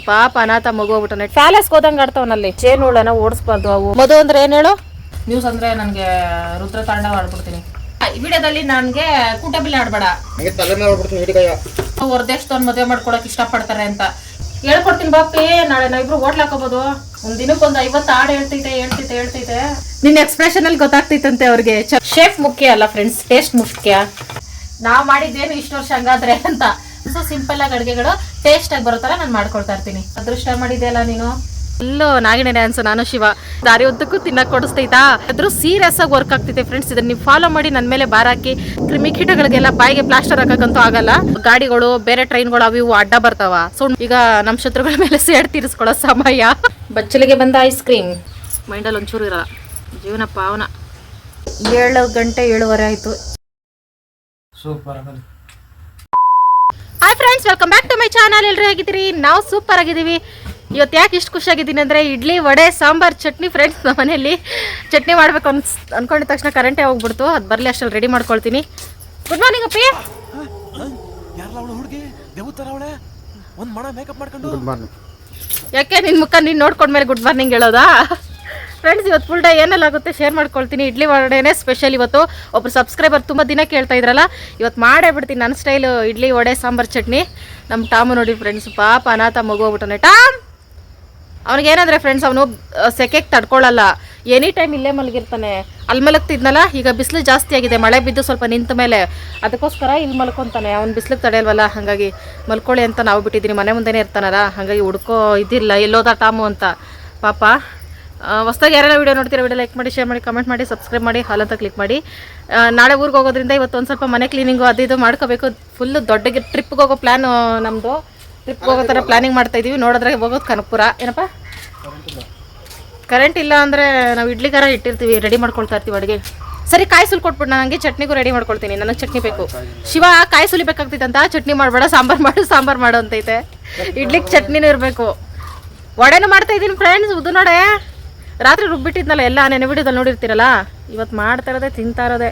ಪಾಪ ಅನಾಥ ಮಗು ಹೋಗ್ಬಿಟ್ಟನೆ ಪ್ಯಾಲೇಸ್ ಹೋದಂಗ ಆಡ್ತಾವನಲ್ಲಿ. ಜೇನುಳನ ಓಡಿಸ್ಬಾರ್ದು ಅವು. ಮದು ಅಂದ್ರೆ ಏನ್ ಹೇಳು? ನ್ಯೂಸ್ ಅಂದ್ರೆ ನನ್ಗೆ ರುದ್ರ ತಾಂಡವ ಆಡ್ಬಿಡ್ತೀನಿ. ಈ ವಿಡಿಯೋದಲ್ಲಿ ನನ್ಗೆ ಕೂಟಬಿಲ್ ಆಡ್ಬೇಡ. ನನಗೆ ತಲೆ ಮೇಲೆ ಹಿಡಿಗಯ್ಯ. ಮದುವೆ ಮಾಡ್ಕೊಳಕ್ ಇಷ್ಟಪಡ್ತಾರೆ ಅಂತ. ಹೇಳ್ಕೊಡ್ತೀನಿ ಬಾಪಿ ನಾಳೆ ನಾವಿಬ್ರು ಹೋಟ್ಲ್ ಹಾಕೋಬಹುದು ಒಂದ್ ದಿನಕ್ಕೆ ಒಂದ್ ಐವತ್ತು ಹಾಡು ಹೇಳ್ತೈತೆ ಹೇಳ್ತೈತೆ ಹೇಳ್ತೈತೆ. ನಿನ್ನ ಎಕ್ಸ್ಪ್ರೆಷನ್ ಅಲ್ಲಿ ಗೊತ್ತಾಗ್ತೈತಂತೆ ಅವ್ರಿಗೆ. ಶೇಫ್ ಮುಖ್ಯ ಅಲ್ಲ ಫ್ರೆಂಡ್ಸ್ ಟೇಸ್ಟ್ ಮುಖ್ಯ. ನಾವ್ ಮಾಡಿದ್ದೇನು ಇಷ್ಟು ವರ್ಷ ಹಂಗಾದ್ರೆ ಅಂತ. ಸೊ ಸಿಂಪಲ್ ಆಗಿ ಅಡುಗೆಗಳು ಟೇಸ್ಟ್ ಆಗಿ ಬರೋ ತರ ನಾನು ಮಾಡ್ಕೊಳ್ತಾ ಇರ್ತೀನಿ. ಅದೃಷ್ಟ ಮಾಡಿದೆಯಲ್ಲ ನೀನು? ಇಲ್ಲೋ ನಾಗಿಣೆ ಡ್ಯಾನ್ಸ್ ನಾನು ಶಿವ. ದಾರಿ ಉದ್ದಕ್ಕೂ ತಿನ್ನಕ್ ಕೊಡಿಸ್ತೈತಾ? ಅದ್ರ ಸೀರಿಯಸ್ ಆಗಿ ವರ್ಕ್ ಆಗ್ತೈತೆ ಫ್ರೆಂಡ್ಸ್ ಇದನ್ನ ನೀವು ಫಾಲೋ ಮಾಡಿ ನನ್ನ ಮೇಲೆ ಬಾರ್ ಹಾಕಿ. ಕ್ರಿಮಿಕೀಟಗಳಿಗೆಲ್ಲ ಬಾಯಿಗೆ ಪ್ಲಾಸ್ಟರ್ ಹಾಕಕ್ಕಂತೂ ಆಗಲ್ಲ. ಗಾಡಿಗಳು ಬೇರೆ ಟ್ರೈನ್ಗಳು ಅವು ಇವು ಅಡ್ಡ ಬರ್ತಾವ. ಸೊ ಈಗ ನಮ್ಮ ಶತ್ರುಗಳ ಮೇಲೆ ಸೇಡ್ ತೀರಿಸ್ಕೊಳ್ಳೋ ಸಮಯ. ಬಚ್ಚಲಿಗೆ ಬಂದ ಐಸ್ ಕ್ರೀಮ್ ಮೈಂಡಲ್ಲಿ ಒಂಚೂರು ಇರಲ್ಲ. ಜೀವನ ಪಾವನ. ಏಳು ಗಂಟೆ ಏಳುವರೆ ಆಯಿತು. Super hi friends welcome back to my channel ಎಲ್ಲರೂ ಹೇಗಿದ್ದೀರಿ? ನಾವು ಸೂಪರ್ ಆಗಿದ್ದೀವಿ. ಇವತ್ತು ಯಾಕೆ ಇಷ್ಟು ಖುಷಿಯಾಗಿದ್ದೀನಿ ಅಂದರೆ ಇಡ್ಲಿ ವಡೆ ಸಾಂಬಾರ್ ಚಟ್ನಿ ಫ್ರೆಂಡ್ಸ್ ನಮ್ಮ ಮನೆಯಲ್ಲಿ. ಚಟ್ನಿ ಮಾಡಬೇಕು ಅನ್ಸ್ ಅಂದ್ಕೊಂಡಿದ ತಕ್ಷಣ ಕರೆಂಟೇ ಹೋಗ್ಬಿಡ್ತು. ಅದು ಬರಲಿ ಅಷ್ಟರಲ್ಲಿ ರೆಡಿ ಮಾಡ್ಕೊಳ್ತೀನಿ. ಗುಡ್ ಮಾರ್ನಿಂಗ್ ಅಪ್ಪಿ. ಯಾರಲ್ಲ ಅವಳು ಹುಡುಗಿ? ದೇವತರ ಅವಳೆ? ಒಂದ್ ಮಣ ಮೇಕಪ್ ಮಾಡ್ಕೊಂಡು. ಗುಡ್ ಮಾರ್ನಿಂಗ್ ಯಾಕೆ ನಿನ್ನ ಮುಖ ನೀನು ನೋಡ್ಕೊಂಡ್ಮೇಲೆ ಗುಡ್ ಮಾರ್ನಿಂಗ್ ಹೇಳೋದಾ? ಫ್ರೆಂಡ್ಸ್ ಇವತ್ತು ಫುಲ್ ಡೇ ಏನೆಲ್ಲ ಆಗುತ್ತೆ ಶೇರ್ ಮಾಡ್ಕೊಳ್ತೀನಿ. ಇಡ್ಲಿ ವಡೆನೇ ಸ್ಪೆಷಲ್ ಇವತ್ತು. ಒಬ್ರು ಸಬ್ಸ್ಕ್ರೈಬರ್ ತುಂಬ ದಿನ ಕೇಳ್ತಾ ಇದ್ರಲ್ಲ, ಇವತ್ತು ಮಾಡೇ ಬಿಡ್ತೀನಿ ನನ್ನ ಸ್ಟೈಲು ಇಡ್ಲಿ ವಡೆ, ಸಾಂಬಾರ್, ಚಟ್ನಿ. ನಮ್ಮ ಟಾಮು ನೋಡಿ ಫ್ರೆಂಡ್ಸ್ ಪಾಪ ಅನಾಥ ಮಗು ಹೋಗ್ಬಿಟ್ಟಾನೆ ಟಾಮ್! ಅವ್ನಿಗೇನಂದ್ರೆ ಫ್ರೆಂಡ್ಸ್ ಅವನು ಸೆಕೆಗೆ ತಡ್ಕೊಳ್ಳಲ್ಲ ಎನಿ ಟೈಮ್ ಇಲ್ಲೇ ಮಲಗಿರ್ತಾನೆ. ಅಲ್ಲಿ ಮಲಗ್ತಿದ್ನಲ್ಲ, ಈಗ ಬಿಸಿಲು ಜಾಸ್ತಿ ಆಗಿದೆ. ಮಳೆ ಬಿದ್ದು ಸ್ವಲ್ಪ ನಿಂತ ಮೇಲೆ. ಅದಕ್ಕೋಸ್ಕರ ಇಲ್ಲಿ ಮಲ್ಕೊತಾನೆ. ಅವ್ನು ಬಿಸಿಲಿಗೆ ತಡೆಯಲ್ವಲ್ಲ, ಹಾಗಾಗಿ ಮಲ್ಕೊಳ್ಳಿ ಅಂತ ನಾವು ಬಿಟ್ಟಿದ್ದೀನಿ ಮನೆ ಮುಂದೆನೇ ಇರ್ತಾನಲ್ಲ, ಹಾಗಾಗಿ ಹುಡ್ಕೋ ಇದಿಲ್ಲ. ಎಲ್ಲೋದ ಟಾಮು ಅಂತ. ಪಾಪ ಹೊಸ್ದಾಗಿ ಯಾರೆಲ್ಲ ವೀಡಿಯೋ ನೋಡ್ತೀರಾ ವೀಡಿಯೋ ಲೈಕ್ ಮಾಡಿ ಶೇರ್ ಮಾಡಿ ಕಮೆಂಟ್ ಮಾಡಿ ಸಬ್ಸ್ಕ್ರೈಬ್ ಮಾಡಿ, ಹಾಲ್ ಅಂತ ಕ್ಲಿಕ್ ಮಾಡಿ. ನಾಳೆ ಊರಿಗೆ ಹೋಗೋದ್ರಿಂದ ಇವತ್ತು ಒಂದು ಸ್ವಲ್ಪ ಮನೆ ಕ್ಲೀನಿಂಗು ಅದು ಇದು ಮಾಡ್ಕೋಬೇಕು. ಫುಲ್ ದೊಡ್ಡ ಟ್ರಿಪ್ಗೆ ಹೋಗೋ ಪ್ಲ್ಯಾನು ನಮ್ಮದು ಟ್ರಿಪ್ಗೆ ಹೋಗೋ ಥರ ಪ್ಲಾನಿಂಗ್ ಮಾಡ್ತಾ ಇದ್ದೀವಿ ನೋಡಿದ್ರೆ ಹೋಗೋದು ಕನಕಪುರ. ಏನಪ್ಪ? ಕರೆಂಟ್ ಇಲ್ಲ ಅಂದರೆ ನಾವು ಇಡ್ಲಿಗಾರ ಇಟ್ಟಿರ್ತೀವಿ ರೆಡಿ ಮಾಡ್ಕೊಳ್ತಾ ಇರ್ತೀವಿ ಅಡುಗೆ. ಸರಿ, ಕಾಯಿ ಸುಲ್ ಕೊಟ್ಬಿಟ್ಟು ನಾನು ಹಂಗೆ ಚಟ್ನಿಗೂ ರೆಡಿ ಮಾಡ್ಕೊಳ್ತೀನಿ. ನನಗೆ ಚಟ್ನಿ ಬೇಕು. ಶಿವ, ಕಾಯಿ ಸುಲಿಬೇಕಾಗ್ತೈತಂತ ಚಟ್ನಿ ಮಾಡಬೇಡ, ಸಾಂಬಾರು ಮಾಡು ಸಾಂಬಾರು ಮಾಡು ಅಂತೈತೆ. ಇಡ್ಲಿಗೆ ಚಟ್ನಿನೂ ಇರಬೇಕು. ವಡೆನೂ ಮಾಡ್ತಾ ಇದ್ದೀನಿ ಫ್ರೆಂಡ್ಸ್ ಉದ್ದು ನೋಡೆ. ರಾತ್ರಿ ರುಬ್ಬಿಟ್ಟಿದ್ನಲ್ಲ ಎಲ್ಲ ನೆನೆ ವಿಡಿಯೋದಲ್ಲಿ ನೋಡಿರ್ತೀರಲ್ಲ? ಇವತ್ತು ಮಾಡ್ತಾ ಇರೋದೆ ತಿಂತಾ ಇರೋದೆ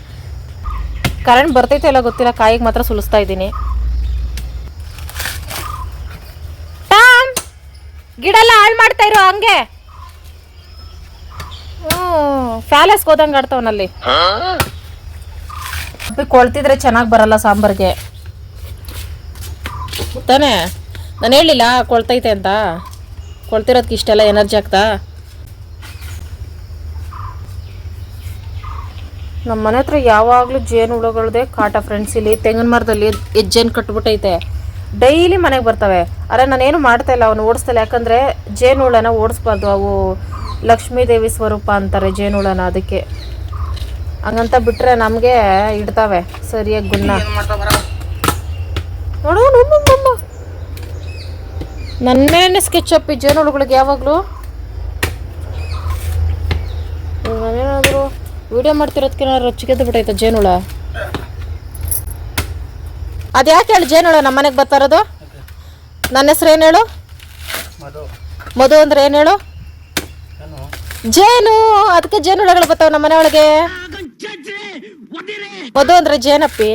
ಕರೆಂಟ್ ಬರ್ತೈತೆ ಎಲ್ಲ ಗೊತ್ತಿಲ್ಲ, ಕಾಯಿಗೆ ಮಾತ್ರ ಸುಲಿಸ್ತಾ ಇದ್ದೀನಿ. ಗಿಡ ಎಲ್ಲ ಹಾಳು ಮಾಡ್ತಾ ಇರೋ ಹಂಗೆ. ಹ್ಞೂ ಪ್ಯಾಲೇಸ್ಗೆ ಹೋದಂಗೆ ಆಡ್ತಾವನಲ್ಲಿ ಕೊಳ್ತಿದ್ರೆ ಚೆನ್ನಾಗಿ ಬರಲ್ಲ ಸಾಂಬಾರ್ಗೆ. ತಾನೇ, ನಾನು ಹೇಳಿಲ್ಲ ಕೊಳ್ತೈತೆ ಅಂತ. ಕೊಳ್ತಿರೋದಕ್ಕೆ ಇಷ್ಟೆಲ್ಲ ಎನರ್ಜಿ ಆಗ್ತಾ. ನಮ್ಮ ಮನೆ ಹತ್ರ ಯಾವಾಗಲೂ ಜೇನು ಹುಳುಗಳದೇ ಕಾಟ ಫ್ರೆಂಡ್ಸ್ ಇಲ್ಲಿ. ತೆಂಗಿನ ಮರದಲ್ಲಿ ಹೆಜ್ಜೆನ್ ಕಟ್ಬಿಟ್ಟೈತೆ. ಡೈಲಿ ಮನೆಗೆ ಬರ್ತವೆ. ಅರೆ ನಾನೇನು ಮಾಡ್ತಾ ಇಲ್ಲ. ಅವನು ಓಡಿಸ್ತಾ ಇಲ್ಲ. ಯಾಕಂದರೆ ಜೇನು ಹುಳನ ಓಡಿಸ್ಬಾರ್ದು. ಅವು ಲಕ್ಷ್ಮೀ ದೇವಿ ಸ್ವರೂಪ ಅಂತಾರೆ ಜೇನು ಹುಳನ ಅದಕ್ಕೆ. ಹಂಗಂತ ಬಿಟ್ಟರೆ ನಮಗೆ ಇಡ್ತಾವೆ ಸರಿಯಾಗಿ ಗುಣ. ನೋಡು ನೋಡು, ನೋಡು. ನನ್ನ ಸ್ಕೆಚ್ ಅಪ್ ಜೇನು ಹುಳುಗಳಿಗೆ ಯಾವಾಗಲೂ ವಿಡಿಯೋ ಮಾಡ್ತಿರೋದಕ್ಕೆ ನಾನು ರೊಚ್ಚಿಗೆದ್ದು ಬಿಟ್ಟೈತೆ ಜೇನುಳ ಅದ್ಯಾಕೆ ಹೇಳಿ ಜೇನುಳ ನಮ್ಮ ಮನೆಗೆ ಬರ್ತಾರದು ನನ್ನ ಹೆಸ್ರು ಏನು ಹೇಳು? ಮಧು. ಅಂದ್ರೆ ಏನು ಹೇಳು? ಜೇನು. ಅದಕ್ಕೆ ಜೇನುಳಗಳು ಬರ್ತಾವ ನಮ್ಮ ಮನೆಯೊಳಗೆ. ಒಳಗೆ ಮಧು ಅಂದ್ರೆ ಜೇನಪ್ಪಿ.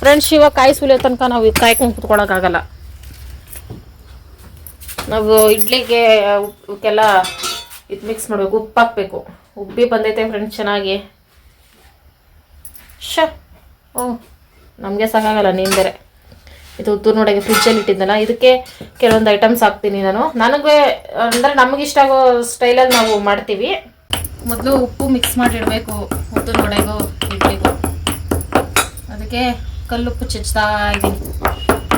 ಫ್ರೆಂಡ್ಸ್ ಇವ ಕಾಯಿ ಸುಲಿಯೋ ತನಕ ನಾವು ಕಾಯ್ಕೊಂಡು ಕುತ್ಕೊಳಕ್ಕಾಗಲ್ಲ. ನಾವು ಇಡ್ಲಿಗೆ ಇವಕ್ಕೆಲ್ಲ ಇದು ಮಿಕ್ಸ್ ಮಾಡಬೇಕು ಉಪ್ಪು ಹಾಕಬೇಕು ಉಬ್ಬಿ ಬಂದೈತೆ ಫ್ರೆಂಡ್ಸ್ ಚೆನ್ನಾಗಿ. ಶ. ಓ, ನಮಗೆ ಸಾಕಾಗಲ್ಲ, ನೀನು ಬೇರೆ. ಇದು ಉದ್ದು ನೋಡೋಕೆ ಫ್ರಿಜ್ಜಲ್ಲಿ ಇಟ್ಟಿದ್ದಲ್ಲ, ಇದಕ್ಕೆ ಕೆಲವೊಂದು ಐಟಮ್ಸ್ ಹಾಕ್ತೀನಿ ನಾನು. ನನಗೆ, ಅಂದರೆ ನಮಗಿಷ್ಟ ಆಗೋ ಸ್ಟೈಲಲ್ಲಿ ನಾವು ಮಾಡ್ತೀವಿ. ಮೊದಲು ಉಪ್ಪು ಮಿಕ್ಸ್ ಮಾಡಿಡಬೇಕು ಉದ್ದು ನೋಡೋಗು, ಇಡಬೇಕು. ಅದಕ್ಕೆ ಕಲ್ಲುಪ್ಪು ಚಚ್ತಾ ಇದ್ದೀನಿ.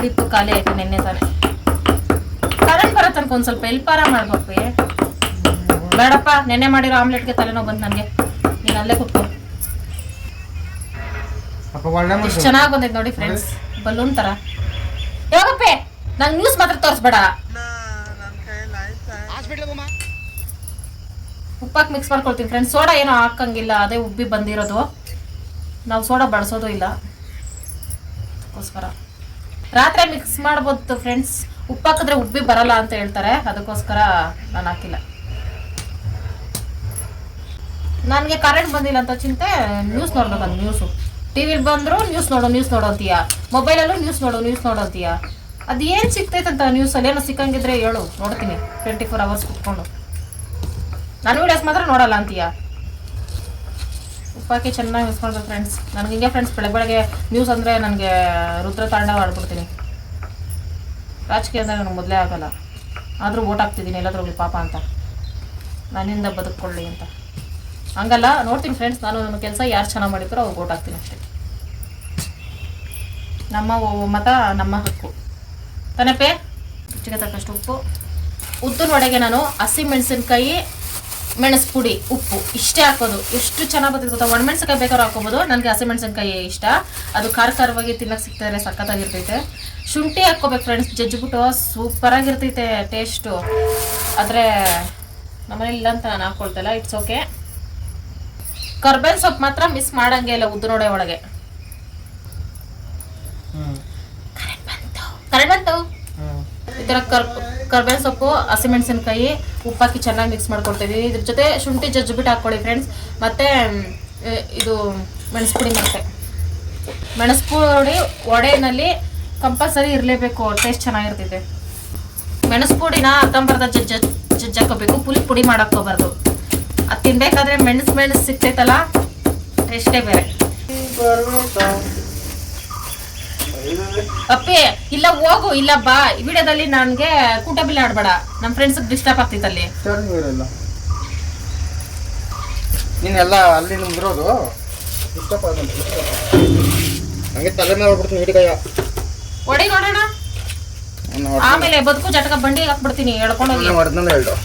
ಉಪ್ಪು ಖಾಲಿ ಆಯಿತು ನೆನ್ನೆ ತಾನೆ. ಕರೆಂಟ್ ಬರೋ ತನಕ ಒಂದು ಸ್ವಲ್ಪ ಎಲ್ಪಾರ ಮಾಡ್ಬೇಕು. ಬೇಡಪ್ಪ ನೆನ್ನೆ ಮಾಡಿರೋ ಆಮ್ಲೆಟ್ಗೆ ತಲೆನೋವು ಬಂತು ನನಗೆ. ನೀನು ಅಲ್ಲೇ ಕುತ್ಕೊ. ಎಷ್ಟು ಚೆನ್ನಾಗಿ ಬಂದೈತೆ ನೋಡಿ ಫ್ರೆಂಡ್ಸ್ ಬಲೂನ್ ತರ. ಯಾವಾಗಪ್ಪ ನಂಗೆ ನ್ಯೂಸ್ ಮಾತ್ರ ತೋರಿಸ್ಬೇಡ. ಉಪ್ಪಾಕ್ ಮಿಕ್ಸ್ ಮಾಡ್ಕೊಳ್ತೀನಿ ಫ್ರೆಂಡ್ಸ್ ಸೋಡಾ ಏನೋ ಹಾಕಂಗಿಲ್ಲ ಅದೇ ಉಬ್ಬಿ ಬಂದಿರೋದು. ನಾವು ಸೋಡಾ ಬಳಸೋದು ಇಲ್ಲ. ಅದಕ್ಕೋಸ್ಕರ. ರಾತ್ರಿ ಮಿಕ್ಸ್ ಮಾಡ್ಬೋದು ಫ್ರೆಂಡ್ಸ್ ಉಪ್ಪಾಕಿದ್ರೆ ಉಬ್ಬಿ ಬರಲ್ಲ ಅಂತ ಹೇಳ್ತಾರೆ. ಅದಕ್ಕೋಸ್ಕರ ನಾನು ಹಾಕಿಲ್ಲ. ನನಗೆ ಕರೆಂಟ್ ಬಂದಿಲ್ಲ ಅಂತ ಚಿಂತೆ ನ್ಯೂಸ್ ನೋಡ್ಬೇಕಂತ ನ್ಯೂಸು ಟಿವಿಲಿ ಬಂದರೂ ನ್ಯೂಸ್ ನೋಡು ನ್ಯೂಸ್ ನೋಡು ಅಂತೀಯ ಮೊಬೈಲಲ್ಲೂ ನ್ಯೂಸ್ ನೋಡು ನ್ಯೂಸ್ ನೋಡು ಅಂತೀಯ ಅದು ಏನು ಸಿಗ್ತೈತಂತ ನ್ಯೂಸಲ್ಲಿ ಏನೋ ಸಿಕ್ಕಂಗಿದ್ರೆ ಹೇಳು, ನೋಡ್ತೀನಿ. ಟ್ವೆಂಟಿ ಫೋರ್ ಅವರ್ಸ್ ಕುತ್ಕೊಂಡು. ನಾನು ವೀಡಿಯೋಸ್ ಮಾತ್ರ ನೋಡಲ್ಲ ಅಂತೀಯ. ಉಪ್ಪಾಕಿ ಚೆನ್ನಾಗಿ ಇಸ್ಕೊಂಡ್ರೆ ಫ್ರೆಂಡ್ಸ್ ನನಗೆ ಹಿಂಗೆ ಫ್ರೆಂಡ್ಸ್ ಬೆಳಗ್ಗೆ ಬೆಳಗ್ಗೆ ನ್ಯೂಸ್ ಅಂದರೆ ನನಗೆ ರುದ್ರ ತಾಂಡವ ಆಡ್ಬಿಡ್ತೀನಿ. ರಾಜಕೀಯ ಅಂದರೆ ನನಗೆ ಮೊದಲೇ ಆಗೋಲ್ಲ. ಆದರೂ ಓಟ್ ಹಾಕ್ತಿದ್ದೀನಿ ಎಲ್ಲದ್ರಲ್ಲಿ ಪಾಪ ಅಂತ. ನನ್ನಿಂದ ಬದುಕೊಳ್ಳಿ ಅಂತ. ಹಂಗಲ್ಲ, ನೋಡ್ತೀನಿ ಫ್ರೆಂಡ್ಸ್ ನಾನು ನನ್ನ ಕೆಲಸ ಯಾರು ಚೆನ್ನಾಗಿ ಮಾಡಿದ್ರು ಅವ್ರಿಗೆ ಓಟ್ ಹಾಕ್ತೀನಿ ಅಷ್ಟೇ. ನಮ್ಮ ಮತ ನಮ್ಮ ಹಕ್ಕು. ತನಪೆ ಹೆಚ್ಚಿಗೆ ತಕ್ಕಷ್ಟು ಉಪ್ಪು. ಉದ್ದಿನ ವಡೆಗೆ ನಾನು ಹಸಿ ಮೆಣಸಿನ್ಕಾಯಿ ಮೆಣಸು ಪುಡಿ ಉಪ್ಪು. ಇಷ್ಟೇ ಹಾಕೋದು. ಎಷ್ಟು ಚೆನ್ನಾಗಿ ಬರ್ತದೆ ಗೊತ್ತಾ? ಒಣಮೆಣಸಿನ್ಕಾಯಿ ಬೇಕಾದ್ರೂ ಹಾಕೋಬೋದು ನನಗೆ ಹಸಿ ಮೆಣಸಿನ್ಕಾಯಿ ಇಷ್ಟ. ಅದು ಖಾರ ಖಾರವಾಗಿ ತಿನ್ನಕ್ಕೆ ಸಿಗ್ತಾರೆ ಸಖತ್ತಾಗಿರ್ತೈತೆ. ಶುಂಠಿ ಹಾಕ್ಕೋಬೇಕು ಫ್ರೆಂಡ್ಸ್ ಜಜ್ಜಿಬಿಟ್ಟು ಸೂಪರಾಗಿರ್ತೈತೆ ಟೇಸ್ಟು ಆದರೆ ನಮ್ಮನೇಲಿ ಇಲ್ಲ ಅಂತ ನಾನು ಹಾಕ್ಕೊಳ್ತಲ್ಲ ಇಟ್ಸ್ ಓಕೆ ಕರ್ಬೇವಿನ ಸೊಪ್ಪು ಮಾತ್ರ ಮಿಸ್ ಮಾಡಂಗೆ ಇಲ್ಲ ಉದ್ದಿನೋಡೆ ಒಳಗೆ. ಬಂತು. ಹ್ಮ್. ಈ ಥರ ಕರ್ ಕರ್ಬೇವಿನ ಸೊಪ್ಪು ಹಸಿಮೆಣಸಿನ್ಕಾಯಿ ಉಪ್ಪಾಕಿ ಚೆನ್ನಾಗಿ ಮಿಕ್ಸ್ ಮಾಡ್ಕೊಳ್ತೀವಿ ಇದ್ರ ಜೊತೆ ಶುಂಠಿ ಜಜ್ಜಿಬಿಟ್ಟು ಹಾಕ್ಕೊಳ್ಳಿ ಫ್ರೆಂಡ್ಸ್ ಮತ್ತೆ ಇದು ಮೆಣಸು ಪುಡಿ ಮತ್ತೆ. ಮೆಣಸು ಪುಡಿ ಒಡೆನಲ್ಲಿ ಕಂಪಲ್ಸರಿ ಇರಲೇಬೇಕು. ಟೇಸ್ಟ್ ಚೆನ್ನಾಗಿರ್ತೈತೆ ಮೆಣಸು ಪುಡಿನ ಅರ್ಧಂಬರ್ಧ ಜಜ್ಜ ಜಜ್ಜಾಕೋಬೇಕು ಪುಲಿ ಪುಡಿ ಮಾಡಾಕೋಬಾರ್ದು ಅದು ತಿನ್ಬೇಕಾದ್ರೆ ಮೆಣಸು ಮೆಣಸು ಸಿಗ್ತೈತಲ್ಲ? ಟೇಸ್ಟೇ ಬೇರೆ. ಅಪ್ಪಿ ಇಲ್ಲ ಹೋಗು ಇಲ್ಲ ಬಾ. ವಿಡಿಯೋದಲ್ಲಿ ನನಗೆ ಕೂಟ ಬಿಲ್ ಆಡ್ಬೇಡ. ನಮ್ಮ ಫ್ರೆಂಡ್ಸ್ ಡಿಸ್ಟರ್ಬ್ ಆಗ್ತಿತ್ತಲ್ಲಿ ನೀನೆಲ್ಲ ಅಲ್ಲಿ. ನಿಮ್ದಿರೋದು ಹಂಗೆ ತಲೆ ಮೇಲೆ ಹೊಡ್ಬಿಡ್ತೀನಿ ಹಿಡಿಕಯ್ಯ ಹೊಡಿ ನೋಡೋಣ. ಆಮೇಲೆ ಬದುಕು ಜಟಕ ಬಂಡಿ ಹಾಕ್ಬಿಡ್ತೀನಿ ಹೇಳ್ಕೊಂಡೋಗಿ ಹೋಗಿ. ಹೇಳು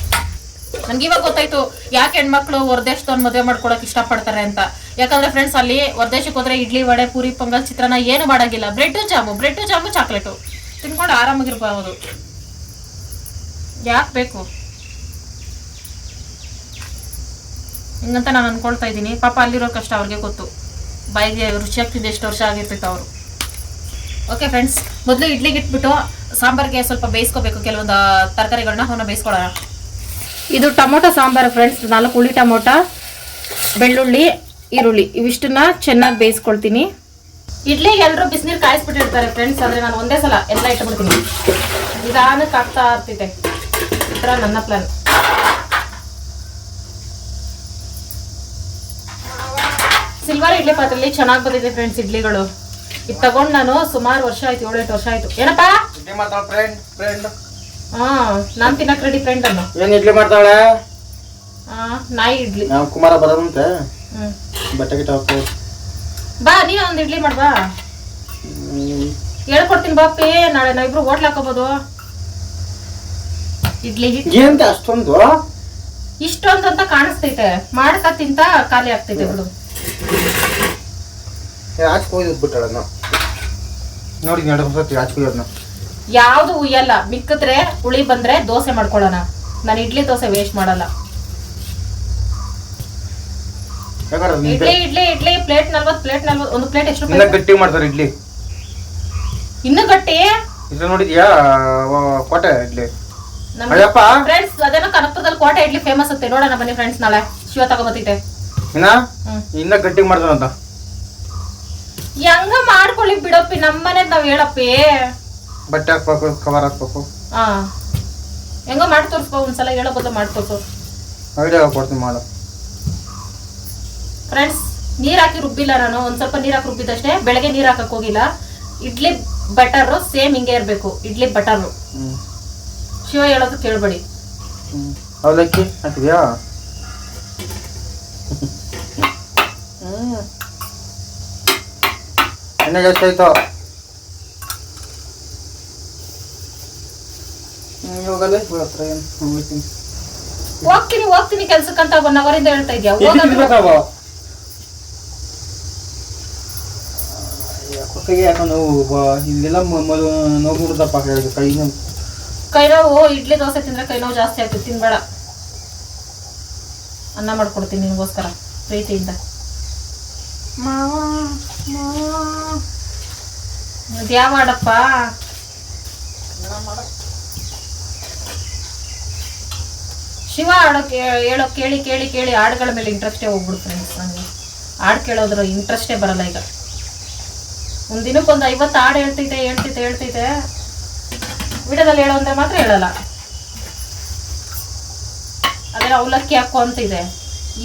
ನನ್ಗೆ ಇವಾಗ ಗೊತ್ತಾಯ್ತು ಯಾಕೆ ಹೆಣ್ಮಕ್ಳು ಹೊರದೇಶದವ್ರು ಮದುವೆ ಮಾಡ್ಕೊಳಕ್ ಇಷ್ಟಪಡ್ತಾರೆ ಅಂತ. ಯಾಕಂದ್ರೆ ಫ್ರೆಂಡ್ಸ್ ಅಲ್ಲಿ ಹೊರದೇಶಕ್ಕೆ ಹೋದ್ರೆ ಇಡ್ಲಿ, ವಡೆ, ಪೂರಿ, ಪೊಂಗಲ್, ಚಿತ್ರಾನ್ನ ಏನು ಮಾಡಂಗಿಲ್ಲ. Bread jam bread jam chocolate ತಿನ್ಕೊಂಡು ಆರಾಮಾಗಿರ್ಬೋದು. ಯಾಕೆ ಬೇಕು? ಹಿಂಗಂತ ನಾನು ಅನ್ಕೊಳ್ತಾ ಇದ್ದೀನಿ. ಪಾಪ ಅಲ್ಲಿರೋ ಕಷ್ಟ ಅವ್ರಿಗೆ ಗೊತ್ತು. ಬಾಯಿಗೆ ರುಚಿ ತಿಂದು ಎಷ್ಟು ವರ್ಷ ಆಗಿರ್ತಿತ್ತು ಅವರು. ಓಕೆ ಫ್ರೆಂಡ್ಸ್ ಮೊದಲು ಇಡ್ಲಿಗೆ ಇಟ್ಬಿಟ್ಟು ಸಾಂಬಾರ್ಗೆ ಸ್ವಲ್ಪ ಬೇಯಿಸ್ಕೋಬೇಕು. ಕೆಲವೊಂದು ತರಕಾರಿಗಳನ್ನ ಅವನ್ನ ಬೇಯಿಸ್ಕೊಳ್ಳೋಣ. ಇದು ಟೊಮೊಟೊ ಸಾಂಬಾರು ಫ್ರೆಂಡ್ಸ್ ನಾಲ್ಕು ಹುಳಿ ಟೊಮೊಟೊ ಬೆಳ್ಳುಳ್ಳಿ ಈರುಳ್ಳಿ. ಇವಿಷ್ಟನ್ನ ಚೆನ್ನಾಗಿ ಬೇಯಿಸ್ಕೊಳ್ತೀನಿ. ಇಡ್ಲಿಗೆ ಎಲ್ಲರೂ ಬಿಸಿನೀರು ಕಾಯಿಸ್ಬಿಟ್ಟಿರ್ತಾರೆ ಫ್ರೆಂಡ್ಸ್ ಆದರೆ ನಾನು ಒಂದೇ ಸಲ ಎಲ್ಲ ಇಟ್ಬಿಡ್ತೀನಿ. ನಿಧಾನಕ್ಕೆ ಆಗ್ತಾ ಇರ್ತಿದೆ ಈ ಥರ ನನ್ನ ಪ್ಲಾನ್ ಸಿಲ್ವರ್ ಇಡ್ಲಿ ಪಾತ್ರೆಯಲ್ಲಿ ಚೆನ್ನಾಗಿ ಬಂದಿದೆ ಫ್ರೆಂಡ್ಸ್ ಇಡ್ಲಿಗಳು. ಇದು ತಗೊಂಡು ನಾನು ಸುಮಾರು ವರ್ಷ ಆಯ್ತು ಏಳೆಂಟು ವರ್ಷ ಆಯ್ತು. ಏನಪ್ಪ? ಹಾ ನಾನು ತಿನ್ನಕ್ ರೆಡಿ ಫ್ರೆಂಡ್ ಅಮ್ಮ ಏನು ಇಡ್ಲಿ ಮಾಡ್ತಾಳೆ? ಆ ನಾಯಿ ಇಡ್ಲಿ. ನಾವು ಕುಮಾರ ಬರೋದಂತ. ಹ್ಮ್. ಬಟ್ಟೆ ಗಿಟ್ಟ ಹಾಕೋ. ಬಾ ನೀ ಒಂದು ಇಡ್ಲಿ ಮಾಡ್ ಬಾ ಹೇಳ್ಕೊಡ್ತೀನಿ ಬಾಪಿ ನಾಳೆ ನಾವಿಬ್ರು ಹೋಟ್ಲ್ ಹಾಕೋಬೋದು. ಇಡ್ಲಿ ಏನಂತ ಅಷ್ಟೊಂದು? ಇಷ್ಟೊಂದು ಅಂತ ಕಾಣಿಸ್ತೈತೆ. ಮಾಡ್ತಾ ತಿಂತ ಖಾಲಿ ಆಗ್ತೈತೆ ಬಿಡು. ಆಚೆ ಹೋಗಿ ಬಿಟ್ಟಾಳನ್ನ. ನೋಡಿ ಎರಡು ಸತಿ ಆಚೆ ಯಾವ್ದು ಉಯ್ಯಲ್ಲ ಮಿಕ್ಕಿದ್ರೆ ಹುಳಿ ಬಂದ್ರೆ ದೋಸೆ ಮಾಡ್ಕೊಳ್ಳೋಣ. ನಾನು ಇಡ್ಲಿ ದೋಸೆ ವೇಸ್ಟ್ ಮಾಡಲ್ಲ. ಇಡ್ಲಿ ಇಡ್ಲಿ ಇಡ್ಲಿ ಪ್ಲೇಟ್ ನಲ್ವತ್ತು ಪ್ಲೇಟ್ ನಲ್ವತ್ತು ಒಂದು ಪ್ಲೇಟ್ ಎಷ್ಟು ಇನ್ನ ಗಟ್ಟಿ ಮಾಡ್ತಾರೆ ಇಡ್ಲಿ. ಇನ್ನು ಗಟ್ಟಿ? ಇದು ನೋಡಿದ್ಯಾ ಕೋಟೆ ಇಡ್ಲಿ. ಅಯ್ಯಪ್ಪ. ಫ್ರೆಂಡ್ಸ್ ಅದೇನೋ ಕನಕಪುರದಲ್ಲಿ ಕೋಟೆ ಇಡ್ಲಿ ಫೇಮಸ್ ಅಂತೆ ನೋಡೋಣ ಬನ್ನಿ ಫ್ರೆಂಡ್ಸ್ ನಾಳೆ. ಶಿವ ತಗೋಬತ್ತೈತೆ ಇನ್ನ? ಇನ್ನ ಗಟ್ಟಿ ಮಾಡ್ತಾರಂತ. ಹೆಂಗ ಮಾಡ್ಕೊಳ್ಳಿ ಬಿಡಪ್ಪಿ ನಮ್ಮನೆ ನಾವ್ ಹೇಳಪ್ಪಿ. ಬಟ್ಟೆ ಹಾಕ್ಬೇಕು ಕವರ್ ಹಾಕ್ಬೇಕು. ಹಾ ಹೆಂಗೋ ಮಾಡಿ ತೋರಿಸ್ಬೋ ಒಂದ್ಸಲ ಹೇಳೋ ಬದಲು ಮಾಡಿ ತೋರಿಸು ಐಡಿಯಾ ಕೊಡ್ತೀನಿ ಮಾಡು. ಫ್ರೆಂಡ್ಸ್ ನೀರ್ ಹಾಕಿ ರುಬ್ಬಿಲ್ಲ ನಾನು. ಒಂದ್ ಸ್ವಲ್ಪ ನೀರ್ ಹಾಕಿ ರುಬ್ಬಿದಷ್ಟೇ ಬೆಳಗ್ಗೆ ನೀರ್ ಹಾಕಕ್ ಹೋಗಿಲ್ಲ. ಇಡ್ಲಿ ಬಟರ್ ಸೇಮ್ ಹಿಂಗೆ ಇರ್ಬೇಕು ಇಡ್ಲಿ ಬಟರ್. ಶಿವ ಹೇಳೋದು ಕೇಳ್ಬೇಡಿ. ಅವಲಕ್ಕಿ ಹಾಕಿದ್ಯಾ? ಎಣ್ಣೆ ಜಾಸ್ತಿ ಆಯ್ತು ಹ್ಮ್, ಇವಾಗಲ್ಲ ಇವ್ರ ಹತ್ರ ಏನು ಹೋಗ್ತೀನಿ ಹೋಗ್ತೀನಿ ಹೋಗ್ತೀನಿ ಕೆಲ್ಸಕ್ಕಂತ ಒನ್ ಅವರಿಂದ ಹೇಳ್ತಾ ಇದ್ಯಾ? ಹೋಗೋದು ಯಾಕೋ ಕೈಗೆ ಯಾಕೋ ನೋವು ಬ- ಇಲ್ಲೆಲ್ಲ ಮೊದಲು ನೋವು ಬಿಡ್ದಪ್ಪ ಹೇಳಿದ್ರು ಕೈ ನೋವು. ಕೈ ನೋವು ಇಡ್ಲಿ ದೋಸೆ ತಿಂದ್ರೆ ಕೈ ನೋವು ಜಾಸ್ತಿ ಆಗ್ತದೆ ತಿನ್ಬೇಡ. ಅನ್ನ ಮಾಡ್ಕೊಡ್ತೀನಿ ನಿನಗೋಸ್ಕರ ಪ್ರೀತಿಯಿಂದ. ಮಾವಾ ಮಾವಾ. ಅದ್ಯಾವ ಮಾಡಪ್ಪ. ಶಿವ ಹಾಡೋಕೆ ಹೇಳೋ ಕೇಳಿ ಕೇಳಿ ಕೇಳಿ ಹಾಡುಗಳ ಮೇಲೆ ಇಂಟ್ರೆಸ್ಟೇ ಹೋಗ್ಬಿಡು ಫ್ರೆಂಡ್ಸ್ ನನಗೆ ಹಾಡು ಕೇಳೋದ್ರ ಇಂಟ್ರೆಸ್ಟೇ ಬರಲ್ಲ ಈಗ. ಒಂದು ದಿನಕ್ಕೊಂದು ಐವತ್ತು ಹಾಡು ಹೇಳ್ತೈತೆ ಹೇಳ್ತೈತೆ ಹೇಳ್ತೈತೆ. ವಿಡಿಯೋದಲ್ಲಿ ಹೇಳೋ ಅಂದರೆ ಮಾತ್ರ ಹೇಳಲ್ಲ. ಅದೇ ಅವಲಕ್ಕಿ ಹಾಕು ಅಂತ ಇದೆ.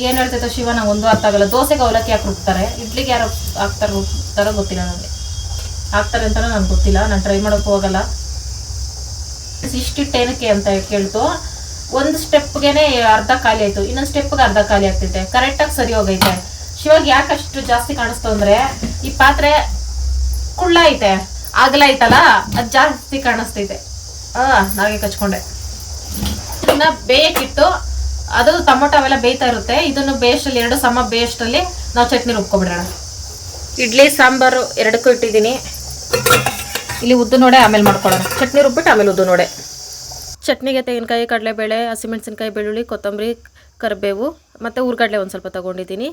ಏನ್ ಹೇಳ್ತೈತೋ ಶಿವ ನಂಗೆ ಒಂದು ಅರ್ಥ ಆಗಲ್ಲ. ದೋಸೆಗೆ ಅವಲಕ್ಕಿ ಹಾಕಿ ರುಬ್ತಾರೆ. ಇಡ್ಲಿಗೆ ಯಾರು ಹಾಕ್ತಾರೆ ರುಬ್ತಾರೋ ಗೊತ್ತಿಲ್ಲ ನನಗೆ. ಹಾಕ್ತಾರೆ ಅಂತಲೂ ನನಗೆ ಗೊತ್ತಿಲ್ಲ. ನಾನು ಟ್ರೈ ಮಾಡೋಕೆ ಹೋಗಲ್ಲ. ಇಷ್ಟಿಟ್ಟು ಏನಕ್ಕೆ ಅಂತ ಕೇಳ್ತು. ಒಂದು ಸ್ಟೆಪ್ಗೆನೆ ಅರ್ಧ ಖಾಲಿ ಆಯ್ತು, ಇನ್ನೊಂದು ಸ್ಟೆಪ್ಗೆ ಅರ್ಧ ಖಾಲಿ ಆಗ್ತೈತೆ ಕರೆಕ್ಟಾಗಿ ಸರಿ ಹೋಗೈತೆ. ಶಿವಾಗ ಅಷ್ಟು ಜಾಸ್ತಿ ಕಾಣಿಸ್ತು ಅಂದ್ರೆ, ಈ ಪಾತ್ರೆ ಕುಳ್ಳ ಐತೆ ಅಗಲ ಐತಲ್ಲ, ಅದು ಜಾಸ್ತಿ ಕಾಣಿಸ್ತೈತೆ. ಆ ನಾವೇ ಕಚ್ಕೊಂಡೆ. ಇನ್ನ ಬೇಯಕ್ಕಿಟ್ಟು ಅದು ಟೊಮೊಟೊ ಅವೆಲ್ಲ ಬೇಯ್ತಾ ಇರುತ್ತೆ. ಇದನ್ನು ಬೇಯಷ್ಟಲ್ಲಿ, ಎರಡು ಸಮ ಬೇಯಷ್ಟಲ್ಲಿ ನಾವು ಚಟ್ನಿ ರುಬ್ಕೊಬಿಡೋಣ ಇಡ್ಲಿ, ಸಾಂಬಾರು, ಎರಡಕ್ಕೂ ಇಟ್ಟಿದ್ದೀನಿ. ಇಲ್ಲಿ ಉದ್ದು ನೋಡೆ, ಆಮೇಲೆ ಮಾಡ್ಕೊಳ್ಳೋಣ ಚಟ್ನಿ ರುಬ್ಬಿಟ್ಟು ಆಮೇಲೆ ಉದ್ದು ನೋಡೆ. ಚಟ್ನಿಗೆ ತೆಂಗಿನಕಾಯಿ, ಕಡಲೆಬೇಳೆ, ಹಸಿಮೆಣಸಿನ್ಕಾಯಿ, ಬೆಳ್ಳುಳ್ಳಿ, ಕೊತ್ತಂಬರಿ, ಕರಿಬೇವು ಮತ್ತು ಹುರ್ಗಡ್ಲೆ ಒಂದು ಸ್ವಲ್ಪ ತೊಗೊಂಡಿದ್ದೀನಿ.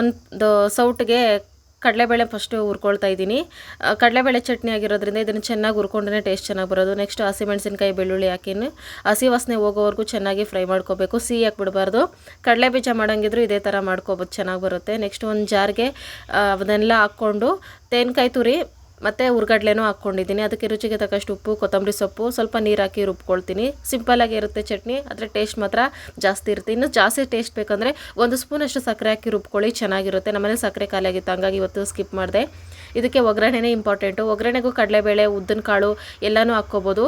ಒಂದು ಸೌಟ್ಗೆ ಕಡಲೆಬೇಳೆ ಫಸ್ಟು ಹುರ್ಕೊಳ್ತಾ ಇದ್ದೀನಿ. ಕಡಲೆಬೇಳೆ ಚಟ್ನಿ ಆಗಿರೋದ್ರಿಂದ ಇದನ್ನು ಚೆನ್ನಾಗಿ ಹುರ್ಕೊಂಡ್ರೆ ಟೇಸ್ಟ್ ಚೆನ್ನಾಗಿ ಬರೋದು. ನೆಕ್ಸ್ಟ್ ಹಸಿಮೆಣಸಿನ್ಕಾಯಿ, ಬೆಳ್ಳುಳ್ಳಿ ಹಾಕಿನಿ. ಹಸಿ ವಾಸನೆ ಹೋಗೋವರೆಗೂ ಚೆನ್ನಾಗಿ ಫ್ರೈ ಮಾಡ್ಕೋಬೇಕು. ಸಿಹಿ ಹಾಕ್ಬಿಡಬಾರ್ದು. ಕಡಲೆ ಬೀಜ ಮಾಡೋಂಗಿದ್ರು ಇದೇ ಥರ ಮಾಡ್ಕೋಬೋದು, ಚೆನ್ನಾಗಿ ಬರುತ್ತೆ. ನೆಕ್ಸ್ಟ್ ಒಂದು ಜಾರ್ಗೆ ಅದನ್ನೆಲ್ಲ ಹಾಕ್ಕೊಂಡು, ತೆಂಗಿನಕಾಯಿ ತುರಿ ಮತ್ತು ಹುರ್ಗಡ್ಲೆನೂ ಹಾಕ್ಕೊಂಡಿದ್ದೀನಿ. ಅದಕ್ಕೆ ರುಚಿಗೆ ತಕ್ಕಷ್ಟು ಉಪ್ಪು, ಕೊತ್ತಂಬರಿ ಸೊಪ್ಪು, ಸ್ವಲ್ಪ ನೀರು ಹಾಕಿ ರುಬ್ಕೊಳ್ತೀನಿ. ಸಿಂಪಲ್ಲಾಗಿ ಇರುತ್ತೆ ಚಟ್ನಿ. ಆದರೆ ಟೇಸ್ಟ್ ಮಾತ್ರ ಜಾಸ್ತಿ ಇರುತ್ತೆ. ಇನ್ನು ಜಾಸ್ತಿ ಟೇಸ್ಟ್ ಬೇಕಂದರೆ ಒಂದು ಸ್ಪೂನಷ್ಟು ಸಕ್ಕರೆ ಹಾಕಿ ರುಬ್ಕೊಳ್ಳಿ, ಚೆನ್ನಾಗಿರುತ್ತೆ. ನಮ್ಮನೇಲಿ ಸಕ್ಕರೆ ಖಾಲಿ ಆಗಿತ್ತು ಹಂಗಾಗಿ ಇವತ್ತು ಸ್ಕಿಪ್ ಮಾಡಿದೆ. ಇದಕ್ಕೆ ಒಗ್ಗರಣೆನೇ ಇಂಪಾರ್ಟೆಂಟು ಒಗ್ಗರಣೆಗೂ ಕಡಲೆಬೇಳೆ ಉದ್ದಿನ ಕಾಳು ಎಲ್ಲನೂ ಹಾಕ್ಕೋಬೋದು.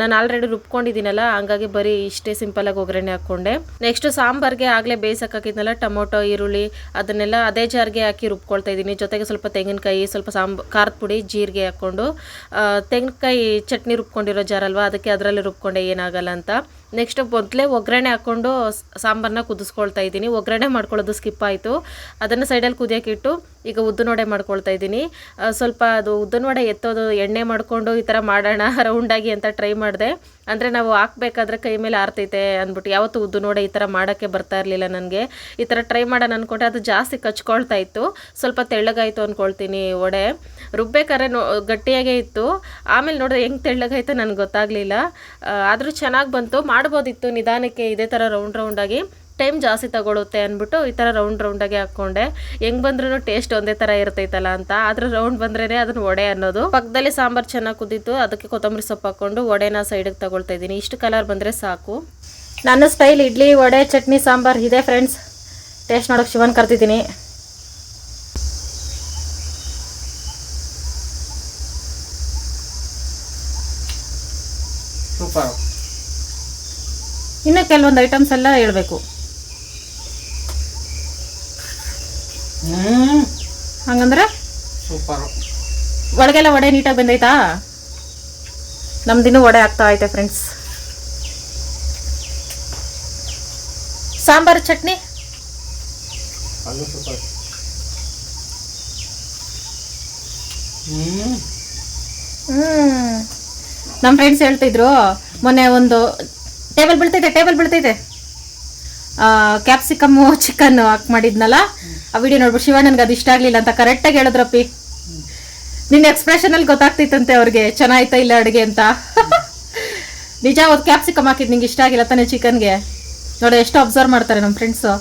ನಾನು ಆಲ್ರೆಡಿ ರುಬ್ಕೊಂಡಿದ್ದೀನಲ್ಲ, ಹಂಗಾಗಿ ಬರೀ ಇಷ್ಟೇ ಸಿಂಪಲಾಗಿ ಒಗ್ಗರಣೆ ಹಾಕ್ಕೊಂಡೆ. ನೆಕ್ಸ್ಟ್ ಸಾಂಬಾರ್ಗೆ ಆಗಲೇ ಬೇಯಿಸೋಕ್ಕಾಗಿದ್ನಲ್ಲ, ಟೊಮೊಟೊ, ಈರುಳ್ಳಿ, ಅದನ್ನೆಲ್ಲ ಅದೇ ಜಾರ್ಗೆ ಹಾಕಿ ರುಬ್ಕೊಳ್ತಾ ಇದ್ದೀನಿ. ಜೊತೆಗೆ ಸ್ವಲ್ಪ ತೆಂಗಿನಕಾಯಿ, ಸ್ವಲ್ಪ ಸಾಂಬ, ಖಾರದ ಪುಡಿ ಜೀರಿಗೆ ಹಾಕ್ಕೊಂಡು ತೆಂಗಿನಕಾಯಿ ಚಟ್ನಿ ರುಬ್ಕೊಂಡಿರೋ ಜಾರಲ್ವ ಅದಕ್ಕೆ ಅದರಲ್ಲಿ ರುಬ್ಕೊಂಡೆ ಏನಾಗಲ್ಲ ಅಂತ. ನೆಕ್ಸ್ಟ್ ಮೊದಲೇ ಒಗ್ಗರಣೆ ಹಾಕ್ಕೊಂಡು ಸಾಂಬಾರನ್ನ ಕುದಿಸ್ಕೊಳ್ತಾ ಇದ್ದೀನಿ. ಒಗ್ಗರಣೆ ಮಾಡ್ಕೊಳ್ಳೋದು ಸ್ಕಿಪ್ ಆಯಿತು. ಅದನ್ನು ಸೈಡಲ್ಲಿ ಕುದಿಯೋಕ್ಕಿಟ್ಟು ಈಗ ಈಗ ಉದ್ದಿನವಡೆ ಮಾಡ್ಕೊಳ್ತಾ ಇದ್ದೀನಿ. ಸ್ವಲ್ಪ ಅದು ಉದ್ದಿನವಡೆ ಎತ್ತೋದು, ಎಣ್ಣೆ ಮಾಡಿಕೊಂಡು ಈ ಥರ ಮಾಡೋಣ ರೌಂಡಾಗಿ ಅಂತ ಟ್ರೈ ಮಾಡಿದೆ. ಅಂದರೆ ನಾವು ಹಾಕ್ಬೇಕಾದ್ರೆ ಕೈ ಮೇಲೆ ಆರ್ತೈತೆ ಅಂದ್ಬಿಟ್ಟು ಯಾವತ್ತೂ ಉದ್ದಿನವಡೆ ಈ ಥರ ಮಾಡೋಕ್ಕೆ ಬರ್ತಾ ಇರಲಿಲ್ಲ ನನಗೆ. ಈ ಥರ ಟ್ರೈ ಮಾಡೋಣ ಅಂದ್ಕೊಂಡೆ ಅದು ಜಾಸ್ತಿ ಕಚ್ಕೊಳ್ತಾ ಇತ್ತು. ಸ್ವಲ್ಪ ತೆಳ್ಳಗಾಯಿತು ಅಂದ್ಕೊಳ್ತೀನಿ ವಡೆ. ರುಬ್ಬೇಕಾದ್ರೆ ನೋ, ಗಟ್ಟಿಯಾಗೇ ಇತ್ತು. ಆಮೇಲೆ ನೋಡಿದ್ರೆ ಹೆಂಗೆ ತೆಳ್ಳಗಾಯ್ತು ನನಗೆ ಗೊತ್ತಾಗಲಿಲ್ಲ. ಆದರೂ ಚೆನ್ನಾಗಿ ಬಂತು. ಮಾಡ್ಬೋದಿತ್ತು. ನಿಧಾನಕ್ಕೆ ಇದೇ ಥರ ರೌಂಡ್ ರೌಂಡಾಗಿ ಟೈಮ್ ಜಾಸ್ತಿ ತಗೊಳುತ್ತೆ ಅಂದ್ಬಿಟ್ಟು ಈ ಥರ ರೌಂಡ್ ರೌಂಡಾಗಿ ಹಾಕ್ಕೊಂಡೆ ಹೆಂಗೆ ಬಂದ್ರೂ ಟೇಸ್ಟ್ ಒಂದೇ ಥರ ಇರ್ತೈತಲ್ಲ ಅಂತ. ಆದರೆ ರೌಂಡ್ ಬಂದ್ರೇ ಅದನ್ನ ವಡೆ ಅನ್ನೋದು. ಪಕ್ಕದಲ್ಲಿ ಸಾಂಬಾರು ಚೆನ್ನಾಗಿ ಕುದ್ದಿತ್ತು ಅದಕ್ಕೆ ಕೊತ್ತಂಬರಿ ಸೊಪ್ಪು ಹಾಕ್ಕೊಂಡು ವಡೆನ ಸೈಡಿಗೆ ತಗೊಳ್ತಾ ಇದ್ದೀನಿ. ಇಷ್ಟು ಕಲರ್ ಬಂದರೆ ಸಾಕು. ನನ್ನ ಸ್ಟೈಲ್ ಇಡ್ಲಿ ವಡೆ ಚಟ್ನಿ ಸಾಂಬಾರು ಇದೆ ಫ್ರೆಂಡ್ಸ್ ಟೇಸ್ಟ್ ನೋಡೋಕೆ ಶಿವನ್ ಕರ್ತಿದ್ದೀನಿ ಸೂಪರ್ ಇನ್ನು ಕೆಲವೊಂದು ಐಟಮ್ಸ್ ಎಲ್ಲ ಹೇಳಬೇಕು. ಹಂಗಂದ್ರೆ? ಸೂಪರ್. ಒಳಗೆಲ್ಲ ವಡೆ ನೀಟಾಗಿ ಬಂದೈತಾ? ನಮ್ದಿನ್ನೂ ವಡೆ ಆಗ್ತಾ ಐತೆ ಫ್ರೆಂಡ್ಸ್ ಸಾಂಬಾರು ಚಟ್ನಿ? ನಮ್ಮ ಫ್ರೆಂಡ್ಸ್ ಹೇಳ್ತಿದ್ರು ಮೊನ್ನೆ ಒಂದು ಟೇಬಲ್ ಬೀಳ್ತೈತೆ ಟೇಬಲ್ ಬೀಳ್ತೈತೆ. ಕ್ಯಾಪ್ಸಿಕಮ್ಮು ಚಿಕನ್ ಹಾಕಿ ಮಾಡಿದ್ನಲ್ಲ ಆ ವಿಡಿಯೋ ನೋಡ್ಬಿಟ್ಟು ಶಿವ ನನ್ಗೆ ಅದು ಇಷ್ಟ ಆಗಲಿಲ್ಲ ಅಂತ ಕರೆಕ್ಟಾಗಿ ಹೇಳಿದ್ರಪ್ಪಿ. ನಿನ್ನ ಎಕ್ಸ್ಪ್ರೆಷನ್ ಅಲ್ಲಿ ಗೊತ್ತಾಗ್ತಿತ್ತಂತೆ ಅವ್ರಿಗೆ ಚೆನ್ನಾಯ್ತಾ ಇಲ್ಲ ಅಡುಗೆ ಅಂತ. ನಿಜ ಒಂದು ಕ್ಯಾಪ್ಸಿಕಮ್ ಹಾಕಿದ್ ನಿಂಗೆ ಇಷ್ಟ ಆಗಿಲ್ಲ ತಾನೇ ಚಿಕನ್ಗೆ? ನೋಡಿ ಎಷ್ಟು ಅಬ್ಸರ್ವ್ ಮಾಡ್ತಾರೆ ನಮ್ಮ ಫ್ರೆಂಡ್ಸು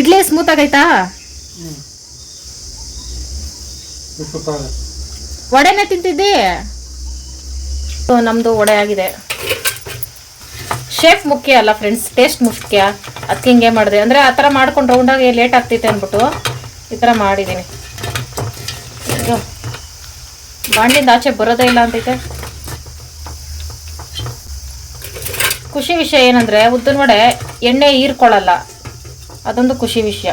ಇಡ್ಲಿ ಸ್ಮೂತ್ ಆಗೈತಾ? ವಡೆನೇ ತಿಂತಿದ್ದಿ? ಸೊ, ನಮ್ದು ವಡೆ ಆಗಿದೆ. ಶೇಫ್ ಮುಖ್ಯ ಅಲ್ಲ ಫ್ರೆಂಡ್ಸ್ ಟೇಸ್ಟ್ ಮುಖ್ಯ. ಅದಕ್ಕೆ ಹಿಂಗೆ ಮಾಡಿದೆ. ಅಂದರೆ ಆ ಥರ ಮಾಡ್ಕೊಂಡು ರೌಂಡಾಗಿ ಲೇಟ್ ಆಗ್ತೈತೆ ಅಂದ್ಬಿಟ್ಟು ಈ ಥರ ಮಾಡಿದ್ದೀನಿ. ಅಯ್ಯೋ ಬಾಂಡ್ಲಿಂದ ಆಚೆ ಬರೋದೇ ಇಲ್ಲ ಅಂತೈತೆ. ಖುಷಿ ವಿಷಯ ಏನಂದರೆ ಉದ್ದಿನ ವಡೆ ಎಣ್ಣೆ ಹೀರ್ಕೊಳ್ಳಲ್ಲ. ಅದೊಂದು ಖುಷಿ ವಿಷಯ.